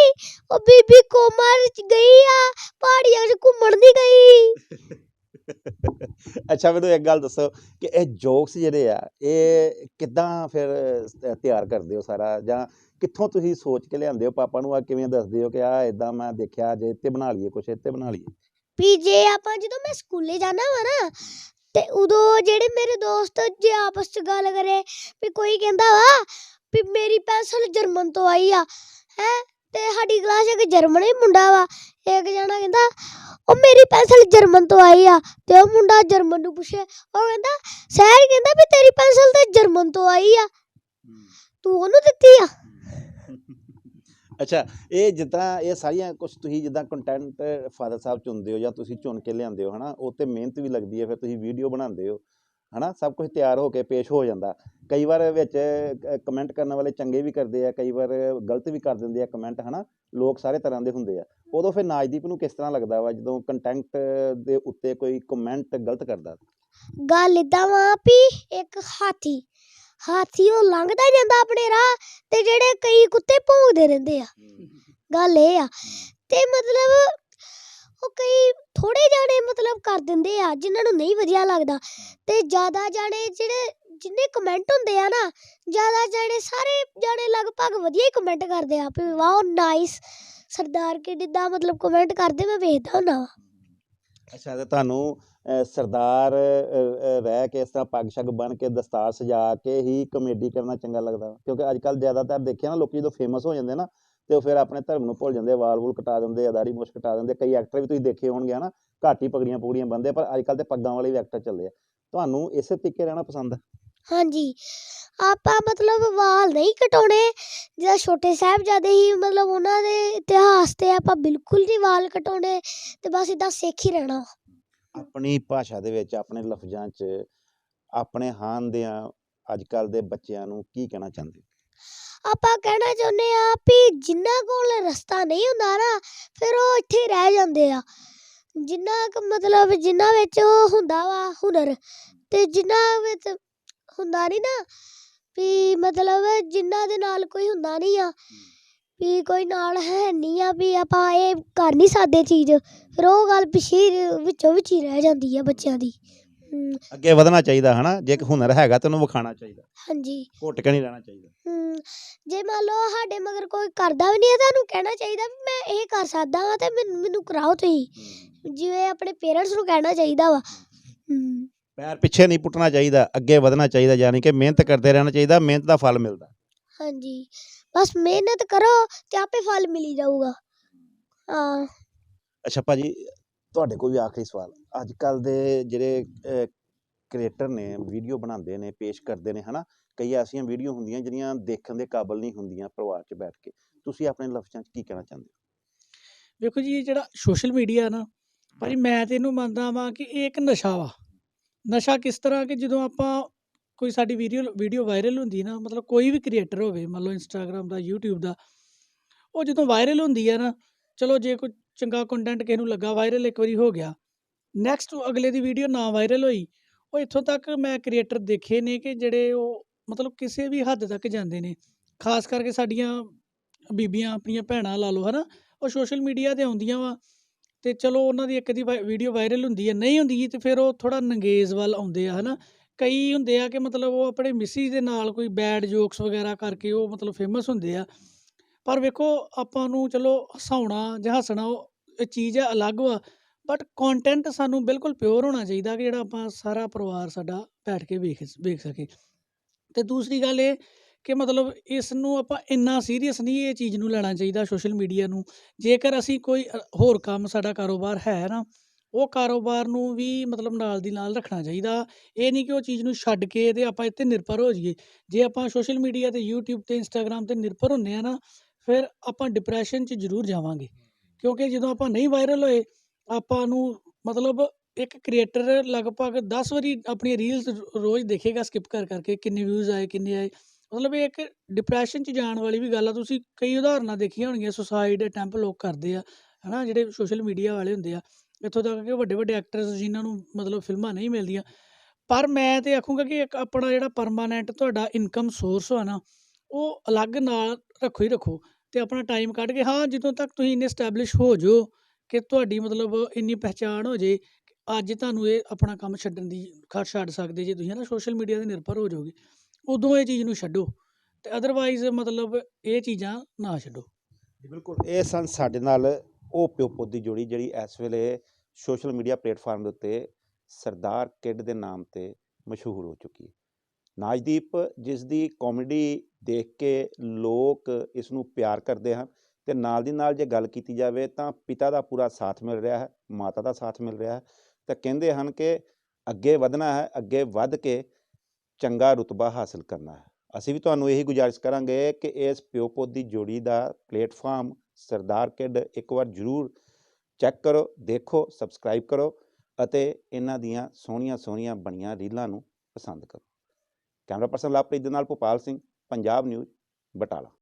ਉਹ ਬੀਬੀ ਕੋਮਾ 'ਚ ਗਈ ਆ ਪਹਾੜੀਆਂ 'ਚ ਘੁੰਮਣ ਨਹੀਂ ਗਈ। ਅੱਛਾ, ਮੈਨੂੰ ਇੱਕ ਗੱਲ ਦੱਸੋ ਕਿ ਇਹ ਜੋਕਸ ਜਿਹੜੇ ਆ, ਇਹ ਕਿੱਦਾਂ ਫਿਰ ਤਿਆਰ ਕਰਦੇ ਹੋ ਸਾਰਾ? ਜਾਂ ਕਿੱਥੋਂ ਤੁਸੀਂ ਸੋਚ ਕੇ ਲਿਆਉਂਦੇ ਹੋ? ਪਾਪਾ ਨੂੰ ਆ ਕਿਵੇਂ ਦੱਸਦੇ ਹੋ ਕਿ ਆ ਇਦਾਂ ਮੈਂ ਦੇਖਿਆ ਜੇ ਇੱਥੇ ਬਣਾ ਲਈਏ ਕੁਛ, ਇੱਥੇ ਬਣਾ ਲਈਏ? ਵੀ ਜੇ ਆਪਾਂ ਜਦੋਂ ਮੈਂ ਸਕੂਲੇ ਜਾਣਾ ਵਾ ਨਾ, ਤੇ ਉਦੋਂ ਜਿਹੜੇ ਮੇਰੇ ਦੋਸਤ ਜੇ ਆਪਸ ਚ ਗੱਲ ਕਰੇ, ਵੀ ਕੋਈ ਕਹਿੰਦਾ ਵਾ ਵੀ ਮੇਰੀ ਪੈਨਸਲ ਜਰਮਨ ਤੋਂ ਆਈ ਆ, ਹੈ? ਤੇ ਸਾਡੀ ਕਲਾਸ ਇੱਕ ਜਰਮਨ ਮੁੰਡਾ ਵਾ, ਇੱਕ ਜਣਾ ਕਹਿੰਦਾ, ਉਹ ਮੇਰੀ ਪੈਨਸਲ ਜਰਮਨ ਤੋਂ ਆਈ ਆ। ਤੇ ਉਹ ਮੁੰਡਾ ਜਰਮਨ ਨੂੰ ਪੁੱਛੇ, ਉਹ ਕਹਿੰਦਾ ਸਹਿਰ ਕਹਿੰਦਾ ਵੀ ਤੇਰੀ ਪੈਨਸਲ ਤੇ ਜਰਮਨ ਤੋਂ ਆਈ ਆ। ਤੂੰ ਉਹਨੂੰ ਦਿੱਤੀ ਆ? ਅੱਛਾ, ਇਹ ਜਿੱਦਾਂ ਇਹ ਸਾਰੀਆਂ ਕੁਝ ਤੁਸੀਂ ਜਿੱਦਾਂ ਕੰਟੈਂਟ ਫਾਦਰ ਸਾਹਿਬ ਚੁਣਦੇ ਹੋ ਜਾਂ ਤੁਸੀਂ ਚੁਣ ਕੇ ਲਿਆਉਂਦੇ ਹੋ, ਹਨਾ, ਉਹ ਤੇ ਮਿਹਨਤ ਵੀ ਲੱਗਦੀ ਹੈ, ਫਿਰ ਤੁਸੀਂ ਵੀਡੀਓ ਬਣਾਉਂਦੇ ਹੋ। ਹਨਾ ਸਭ ਕੁਝ ਤਿਆਰ ਹੋ ਕੇ ਪੇਸ਼ ਹੋ ਜਾਂਦਾ। ਕਈ ਵਾਰ ਵਿੱਚ ਕਮੈਂਟ ਕਰਨ ਵਾਲੇ ਚੰਗੇ ਵੀ ਕਰਦੇ ਆ ਕਈ ਵਾਰ ਗਲਤ ਵੀ ਕਰ ਦਿੰਦੇ ਆ ਕਮੈਂਟ ਹਨਾ। ਲੋਕ ਸਾਰੇ ਤਰ੍ਹਾਂ ਦੇ ਹੁੰਦੇ ਆ। ਉਦੋਂ ਫਿਰ ਨਾਜਦੀਪ ਨੂੰ ਕਿਸ ਤਰ੍ਹਾਂ ਲੱਗਦਾ ਵਾ ਜਦੋਂ ਕੰਟੈਂਟ ਦੇ ਉੱਤੇ ਕੋਈ ਕਮੈਂਟ ਗਲਤ ਕਰਦਾ? ਗੱਲ ਇਦਾਂ ਵਾ ਵੀ ਇੱਕ ਹਾਥੀ ਹਾਥੀ ਉਹ ਲੰਘਦਾ ਜਾਂਦਾ ਆਪਣੇ ਰਾਹ ਤੇ ਜਿਹੜੇ ਕਈ ਕੁੱਤੇ ਭੌਂਕਦੇ ਰਹਿੰਦੇ ਆ। ਗੱਲ ਇਹ ਆ। ਤੇ ਮਤਲਬ ਉਹ ਕਈ ਥੋੜੇ ਜਾਣੇ ਮਤਲਬ ਕਰ ਦਿੰਦੇ ਆ ਜਿਨ੍ਹਾਂ ਨੂੰ ਨਹੀਂ ਵਧੀਆ ਲੱਗਦਾ। ਤੇ ਜ਼ਿਆਦਾ ਜਾਣੇ ਜਿਹੜੇ ਜਿੰਨੇ ਕਮੈਂਟ ਹੁੰਦੇ ਆ ਨਾ ਜ਼ਿਆਦਾ ਜਿਹੜੇ ਸਾਰੇ ਜਾਣੇ ਲਗਭਗ ਵਧੀਆ ਹੀ ਕਮੈਂਟ ਕਰਦੇ ਆ। ਵੀ ਵਾਓ ਨਾਈਸ ਸਰਦਾਰ ਕੇ ਜਿੱਦਾਂ ਮਤਲਬ ਕਮੈਂਟ ਕਰਦੇ ਮੈਂ ਵੇਖਦਾ ਹੁੰਦਾ ਵਾ। ਅੱਛਾ ਤੇ ਤੁਹਾਨੂੰ ਅ, ਸਰਦਾਰ ਅ, ਰਹਿ ਕੇ ਇਸ ਤਰ੍ਹਾਂ ਪੱਗ ਸ਼ੱਗ ਬਣ ਕੇ ਦਸਤਾਰ ਸਜਾ ਕੇ ਹੀ ਕਮੇਡੀ ਕਰਨਾ ਚੰਗਾ ਲੱਗਦਾ ਵਾ? ਕਿਉਂਕਿ ਅੱਜ ਕੱਲ ਜ਼ਿਆਦਾਤਰ ਦੇਖਿਆ ਨਾ ਲੋਕੀ ਜਦੋਂ ਫੇਮਸ ਹੋ ਜਾਂਦੇ ਨਾ ਤੇ ਉਹ ਫਿਰ ਆਪਣੇ ਧਰਮ ਨੂੰ ਭੁੱਲ ਜਾਂਦੇ ਵਾਲ ਵੂਲ ਕਟਾ ਦਿੰਦੇ ਆ ਦਾੜੀ ਮੁੱਛ ਕਟਾ ਦਿੰਦੇ। ਕਈ ਐਕਟਰ ਵੀ ਤੁਸੀਂ ਦੇਖੇ ਹੋਣਗੇ ਹਨਾ ਘੱਟ ਪਗੜੀਆਂ ਪੂੜੀਆਂ ਬੰਦੇ ਪਰ ਅੱਜ ਕੱਲ ਤੇ ਪੱਗਾਂ ਵਾਲੇ ਵੀ ਐਕਟਰ ਚੱਲੇ ਆ। ਤੁਹਾਨੂੰ ਇਸੇ ਤਰੀਕੇ ਰਹਿਣਾ ਪਸੰਦ ਹੈ ਹਾਂਜੀ। ਆਪਾਂ ਮਤਲਬ ਵਾਲ ਨਹੀਂ ਕਟਾਉਣੇ ਜਿਹੜਾ ਛੋਟੇ ਸਾਹਿਬਜ਼ਾਦੇ ਹੀ ਮਤਲਬ ਉਹਨਾਂ ਦੇ ਇਤਿਹਾਸ ਤੇ ਆਪਾਂ ਬਿਲਕੁਲ ਨਹੀਂ ਵਾਲ ਕਟਾਉਣੇ ਤੇ ਬਸ ਇਦਾਂ ਸਿੱਖ ਹੀ ਰਹਿਣਾ। ਆਪਣੀ ਭਾਸ਼ਾ ਦੇ ਵਿੱਚ ਆਪਣੇ ਲਫ਼ਜ਼ਾਂ 'ਚ ਆਪਣੇ ਹਾਨ ਦੇ ਅੱਜ ਕੱਲ ਦੇ ਬੱਚਿਆਂ ਨੂੰ ਕੀ ਕਹਿਣਾ ਚਾਹੁੰਦੇ? ਆਪਾਂ ਕਹਿਣਾ ਚਾਹੁੰਦੇ ਆ ਵੀ ਜਿਨ੍ਹਾਂ ਕੋਲ ਰਸਤਾ ਨਹੀਂ ਹੁੰਦਾ ਨਾ, ਫਿਰ ਉਹ ਇੱਥੇ ਰਹਿ ਜਾਂਦੇ ਆ। ਜਿੰਨਾ ਕੁ ਮਤਲਬ ਜਿਨ੍ਹਾਂ ਵਿੱਚ ਉਹ ਹੁੰਦਾ ਵਾ ਹੁਨਰ ਤੇ ਜਿਨ੍ਹਾਂ ਵਿੱਚ ਹੁੰਦਾ ਨਹੀਂ ਨਾ ਵੀ ਮਤਲਬ ਜਿਨ੍ਹਾਂ ਦੇ ਨਾਲ ਕੋਈ ਹੁੰਦਾ ਨਹੀਂ ਆ, ਵੀ ਕੋਈ ਨਾਲ ਹੈ ਨਹੀਂ ਆ, ਵੀ ਆਪਾਂ ਇਹ ਕਰ ਨਹੀਂ ਸਕਦੇ ਚੀਜ਼, ਫਿਰ ਉਹ ਗੱਲ ਪਿੱਛੇ ਵਿੱਚੋਂ ਵਿੱਚ ਹੀ ਰਹਿ ਜਾਂਦੀ ਆ ਬੱਚਿਆਂ ਦੀ। ਹਮ, ਅੱਗੇ ਵਧਣਾ ਚਾਹੀਦਾ ਹਨਾ? ਜੇ ਇੱਕ ਹੁਨਰ ਹੈਗਾ ਤਾਂ ਉਹਨੂੰ ਵਿਖਾਉਣਾ ਚਾਹੀਦਾ। ਹਾਂਜੀ। ਘੁੱਟ ਕੇ ਨਹੀਂ ਰਹਿਣਾ ਚਾਹੀਦਾ। ਹਮ, ਜੇ ਮੰਨ ਲਓ ਸਾਡੇ ਮਗਰ ਕੋਈ ਕਰਦਾ ਵੀ ਨਹੀਂ ਹੈ ਤੁਹਾਨੂੰ ਕਹਿਣਾ ਚਾਹੀਦਾ ਵੀ ਮੈਂ ਇਹ ਕਰ ਸਕਦਾ ਹਾਂ ਤੇ ਮੈਨੂੰ ਮੈਨੂੰ ਕਰਾਓ ਤੁਸੀਂ। ਜਿਵੇਂ ਆਪਣੇ ਪੇਰੈਂਟਸ ਨੂੰ ਕਹਿਣਾ ਚਾਹੀਦਾ ਵਾ। ਹਮ, ਪੈਰ ਪਿੱਛੇ ਨਹੀਂ ਪੁੱਟਣਾ ਚਾਹੀਦਾ ਅੱਗੇ ਵਧਣਾ ਚਾਹੀਦਾ ਯਾਨੀ ਕਿ ਮਿਹਨਤ ਕਰਦੇ ਰਹਿਣਾ ਚਾਹੀਦਾ ਮਿਹਨਤ ਦਾ ਫਲ ਮਿਲਦਾ। ਹਾਂਜੀ। ਬਸ ਮਿਹਨਤ ਕਰੋ ਤੇ ਆਪੇ ਫਲ ਮਿਲੀ ਜਾਊਗਾ। ਹਾਂ। ਅੱਛਾ ਭਾਜੀ ਤੁਹਾਡੇ ਕੋਲ ਵੀ ਆਖਰੀ ਸਵਾਲ। ਅੱਜ ਕੱਲ ਦੇ ਜਿਹੜੇ ਕ੍ਰੀਏਟਰ ਨੇ, ਵੀਡੀਓ ਬਣਾਉਂਦੇ ਨੇ, ਪੇਸ਼ ਕਰਦੇ ਨੇ, ਹਨਾ? ਕਈ ਐਸੀਆਂ ਵੀਡੀਓ ਹੁੰਦੀਆਂ ਜਿਹੜੀਆਂ ਦੇਖਣ ਦੇ ਕਾਬਿਲ ਨਹੀਂ ਹੁੰਦੀਆਂ ਪਰਿਵਾਰ 'ਚ ਬੈਠ ਕੇ। ਤੁਸੀਂ ਆਪਣੇ ਲਫ਼ਜ਼ਾਂ 'ਚ ਕੀ ਕਹਿਣਾ ਚਾਹੁੰਦੇ ਹੋ? ਵੇਖੋ ਜੀ, ਇਹ ਜਿਹੜਾ ਸੋਸ਼ਲ ਮੀਡੀਆ ਨਾ, ਭਾਜੀ ਮੈਂ ਤੇ ਇਹਨੂੰ ਮੰਨਦਾ ਵਾਂ ਕਿ ਇਹ ਇੱਕ ਨਸ਼ਾ ਵਾ। ਨਸ਼ਾ ਕਿਸ ਤਰ੍ਹਾਂ ਕਿ ਜਦੋਂ ਆਪਾਂ ਕੋਈ ਸਾਡੀ ਵੀਡੀਓ ਵੀਡੀਓ ਵਾਇਰਲ ਹੁੰਦੀ ਨਾ, ਮਤਲਬ ਕੋਈ ਵੀ ਕ੍ਰੀਏਟਰ ਹੋਵੇ, ਮੰਨ ਲਓ ਇੰਸਟਾਗ੍ਰam ਦਾ, YouTube ਦਾ, ਉਹ ਜਦੋਂ ਵਾਇਰਲ ਹੁੰਦੀ ਆ ਨਾ, ਚਲੋ ਜੇ ਕੋਈ ਚੰਗਾ ਕੰਟੈਂਟ ਕਿਸੇ ਨੂੰ ਲੱਗਾ ਵਾਇਰਲ ਇੱਕ ਵਾਰੀ ਹੋ ਗਿਆ। ਨੈਕਸਟ ਅਗਲੇ ਦੀ ਵੀਡੀਓ ਨਾ ਵਾਇਰਲ ਹੋਈ, ਉਹ ਇੱਥੋਂ ਤੱਕ ਮੈਂ ਕ੍ਰੀਏਟਰ ਦੇਖੇ ਨੇ ਕਿ ਜਿਹੜੇ ਉਹ ਮਤਲਬ ਕਿਸੇ ਵੀ ਹੱਦ ਤੱਕ ਜਾਂਦੇ ਨੇ। ਖਾਸ ਕਰਕੇ ਸਾਡੀਆਂ ਬੀਬੀਆਂ, ਆਪਣੀਆਂ ਭੈਣਾਂ ਲਾ ਲਓ, ਹਨਾ, ਉਹ ਸੋਸ਼ਲ ਮੀਡੀਆ ਤੇ ਆਉਂਦੀਆਂ ਵਾ, ਤੇ ਚਲੋ ਉਹਨਾਂ ਦੀ ਇੱਕ ਦੀ ਵੀਡੀਓ ਵਾਇਰਲ ਹੁੰਦੀ ਹੈ, ਨਹੀਂ ਹੁੰਦੀ ਤੇ ਫਿਰ ਉਹ ਥੋੜਾ ਨੰਗੇਜ਼ ਵੱਲ ਆਉਂਦੇ ਆ, ਹਨਾ। ਕਈ ਹੁੰਦੇ ਆ ਕਿ ਮਤਲਬ ਉਹ ਆਪਣੇ ਮਿਸੀ ਦੇ ਨਾਲ ਕੋਈ ਬੈਡ ਜੋਕਸ ਵਗੈਰਾ ਕਰਕੇ ਉਹ ਮਤਲਬ ਫੇਮਸ ਹੁੰਦੇ ਆ। ਪਰ ਵੇਖੋ, ਆਪਾਂ ਨੂੰ ਚਲੋ ਹਸਾਉਣਾ ਜਾਂ ਹੱਸਣਾ ਉਹ ਚੀਜ਼ ਹੈ ਅਲੱਗ ਵਾ ਬਟ ਕੰਟੈਂਟ ਸਾਨੂੰ ਬਿਲਕੁਲ ਪਿਓਰ ਹੋਣਾ ਚਾਹੀਦਾ ਕਿ ਜਿਹੜਾ ਆਪਾਂ ਸਾਰਾ ਪਰਿਵਾਰ ਸਾਡਾ ਬੈਠ ਕੇ ਵੇਖ ਵੇਖ ਸਕੇ। ਤੇ ਦੂਸਰੀ ਗੱਲ ਇਹ ਕਿ ਮਤਲਬ ਇਸ ਨੂੰ ਆਪਾਂ ਇੰਨਾ ਸੀਰੀਅਸ ਨਹੀਂ ਇਹ ਚੀਜ਼ ਨੂੰ ਲੈਣਾ ਚਾਹੀਦਾ ਸੋਸ਼ਲ ਮੀਡੀਆ ਨੂੰ। ਜੇਕਰ ਅਸੀਂ ਕੋਈ ਹੋਰ ਕੰਮ ਸਾਡਾ ਕਾਰੋਬਾਰ ਹੈ ਨਾ, ਉਹ ਕਾਰੋਬਾਰ ਨੂੰ ਵੀ ਮਤਲਬ ਨਾਲ ਦੀ ਨਾਲ ਰੱਖਣਾ ਚਾਹੀਦਾ। ਇਹ ਨਹੀਂ ਕਿ ਉਹ ਚੀਜ਼ ਨੂੰ ਛੱਡ ਕੇ ਤੇ ਆਪਾਂ ਇੱਥੇ ਨਿਰਭਰ ਹੋ ਜਾਈਏ। ਜੇ ਆਪਾਂ ਸੋਸ਼ਲ ਮੀਡੀਆ ਤੇ YouTube ਤੇ Instagram ਤੇ ਨਿਰਭਰ ਹੁੰਨੇ ਆ ਨਾ ਫਿਰ ਆਪਾਂ ਡਿਪਰੈਸ਼ਨ 'ਚ ਜ਼ਰੂਰ ਜਾਵਾਂਗੇ। ਕਿਉਂਕਿ ਜਦੋਂ ਆਪਾਂ ਨਹੀਂ ਵਾਇਰਲ ਹੋਏ, ਆਪਾਂ ਨੂੰ ਮਤਲਬ ਇੱਕ ਕ੍ਰੀਏਟਰ ਲਗਭਗ 10 ਵਾਰੀ ਆਪਣੀ ਰੀਲਸ ਰੋਜ਼ ਦੇਖੇਗਾ ਸਕਿਪ ਕਰ, ਕਰਕੇ ਕਿੰਨੇ ਵਿਊਜ਼ ਆਏ, ਕਿੰਨੇ ਆਏ। ਮਤਲਬ ਇਹ ਇੱਕ ਡਿਪਰੈਸ਼ਨ 'ਚ ਜਾਣ ਵਾਲੀ ਵੀ ਗੱਲ ਆ। ਤੁਸੀਂ ਕਈ ਉਦਾਹਰਨਾਂ ਦੇਖੀਆਂ ਹੋਣਗੀਆਂ ਸੁਸਾਈਡ ਅਟੈਂਪ ਲੋਕ ਕਰਦੇ ਆ, ਹਨਾ, ਜਿਹੜੇ ਸੋਸ਼ਲ ਮੀਡੀਆ ਵਾਲੇ ਹੁੰਦੇ ਆ। ਇੱਥੋਂ ਤੱਕ ਕਿ ਵੱਡੇ ਵੱਡੇ ਐਕਟਰਸ ਜਿਨ੍ਹਾਂ ਨੂੰ ਮਤਲਬ ਫਿਲਮਾਂ ਨਹੀਂ ਮਿਲਦੀਆਂ। ਪਰ ਮੈਂ ਤੇ ਆਖੂੰਗਾ ਕਿ ਇੱਕ ਆਪਣਾ ਜਿਹੜਾ ਪਰਮਾਨੈਂਟ ਤੁਹਾਡਾ ਇਨਕਮ ਸੋਰਸ ਆ ਨਾ, ਉਹ ਅਲੱਗ ਨਾਲ ਰੱਖੋ ਹੀ ਰੱਖੋ। ਤੇ ਆਪਣਾ ਟਾਈਮ ਕੱਢ ਕੇ, ਹਾਂ, ਜਦੋਂ ਤੱਕ ਤੁਸੀਂ ਇੰਨੇ ਸਟੈਬਲਿਸ਼ ਹੋ ਜਾਓ ਕਿ ਤੁਹਾਡੀ ਮਤਲਬ ਇੰਨੀ ਪਹਿਚਾਣ ਹੋ ਜੇ ਕਿ ਅੱਜ ਤੁਹਾਨੂੰ ਇਹ ਆਪਣਾ ਕੰਮ ਛੱਡਣ ਦੀ ਖਾ, ਛੱਡ ਸਕਦੇ ਜੇ ਤੁਸੀਂ ਨਾ ਸੋਸ਼ਲ ਮੀਡੀਆ ਤੇ ਨਿਰਭਰ ਹੋ ਜਾਓਗੇ, ਉਦੋਂ ਇਹ ਚੀਜ਼ ਨੂੰ ਛੱਡੋ ਤੇ ਅਦਰਵਾਈਜ਼ ਮਤਲਬ ਇਹ ਚੀਜ਼ਾਂ ਨਾ ਛੱਡੋ। ਬਿਲਕੁਲ। ਇਹ ਸਨ ਸਾਡੇ ਨਾਲ ਉਹ ਪਿਓ ਪੁੱਤ ਦੀ ਜੋੜੀ ਜਿਹੜੀ ਇਸ ਵੇਲੇ ਸੋਸ਼ਲ ਮੀਡੀਆ ਪਲੇਟਫਾਰਮ ਦੇ ਉੱਤੇ ਸਰਦਾਰ ਕਿੱਡ ਦੇ ਨਾਮ ਤੇ ਮਸ਼ਹੂਰ ਹੋ ਚੁੱਕੀ ਹੈ। ਨਾਜਦੀਪ ਜਿਸ ਦੀ ਕਾਮੇਡੀ ਦੇਖ ਕੇ ਲੋਕ ਇਸ ਨੂੰ ਪਿਆਰ ਕਰਦੇ ਹਨ ਤੇ ਨਾਲ ਦੀ ਨਾਲ ਜੇ ਗੱਲ ਕੀਤੀ ਜਾਵੇ ਤਾਂ ਪਿਤਾ ਦਾ ਪੂਰਾ ਸਾਥ ਮਿਲ ਰਿਹਾ ਹੈ, ਮਾਤਾ ਦਾ ਸਾਥ ਮਿਲ ਰਿਹਾ ਹੈ, ਤਾਂ ਕਹਿੰਦੇ ਹਨ ਕਿ ਅੱਗੇ ਵਧਣਾ ਹੈ, ਅੱਗੇ ਵੱਧ ਕੇ ਚੰਗਾ ਰੁਤਬਾ ਹਾਸਲ ਕਰਨਾ ਹੈ। ਅਸੀਂ ਵੀ ਤੁਹਾਨੂੰ ਇਹੀ ਗੁਜ਼ਾਰਿਸ਼ ਕਰਾਂਗੇ ਕਿ ਇਸ ਪਿਓ ਪੁੱਤ ਦੀ ਜੋੜੀ ਦਾ ਪਲੇਟਫਾਰਮ ਸਰਦਾਰ ਕਿੱਡ ਇੱਕ ਵਾਰ ਜ਼ਰੂਰ ਚੈੱਕ ਕਰੋ, ਦੇਖੋ, ਸਬਸਕ੍ਰਾਈਬ ਕਰੋ ਅਤੇ ਇਹਨਾਂ ਦੀਆਂ ਸੋਹਣੀਆਂ ਸੋਹਣੀਆਂ ਬਣੀਆਂ ਰੀਲਾਂ ਨੂੰ ਪਸੰਦ ਕਰੋ। ਕੈਮਰਾ ਪਰਸਨ ਲਵਪ੍ਰੀਤ ਦੇ ਨਾਲ ਭੋਪਾਲ ਸਿੰਘ ਪੰਜਾਬ ਨਿਊਜ਼ ਬਟਾਲਾ।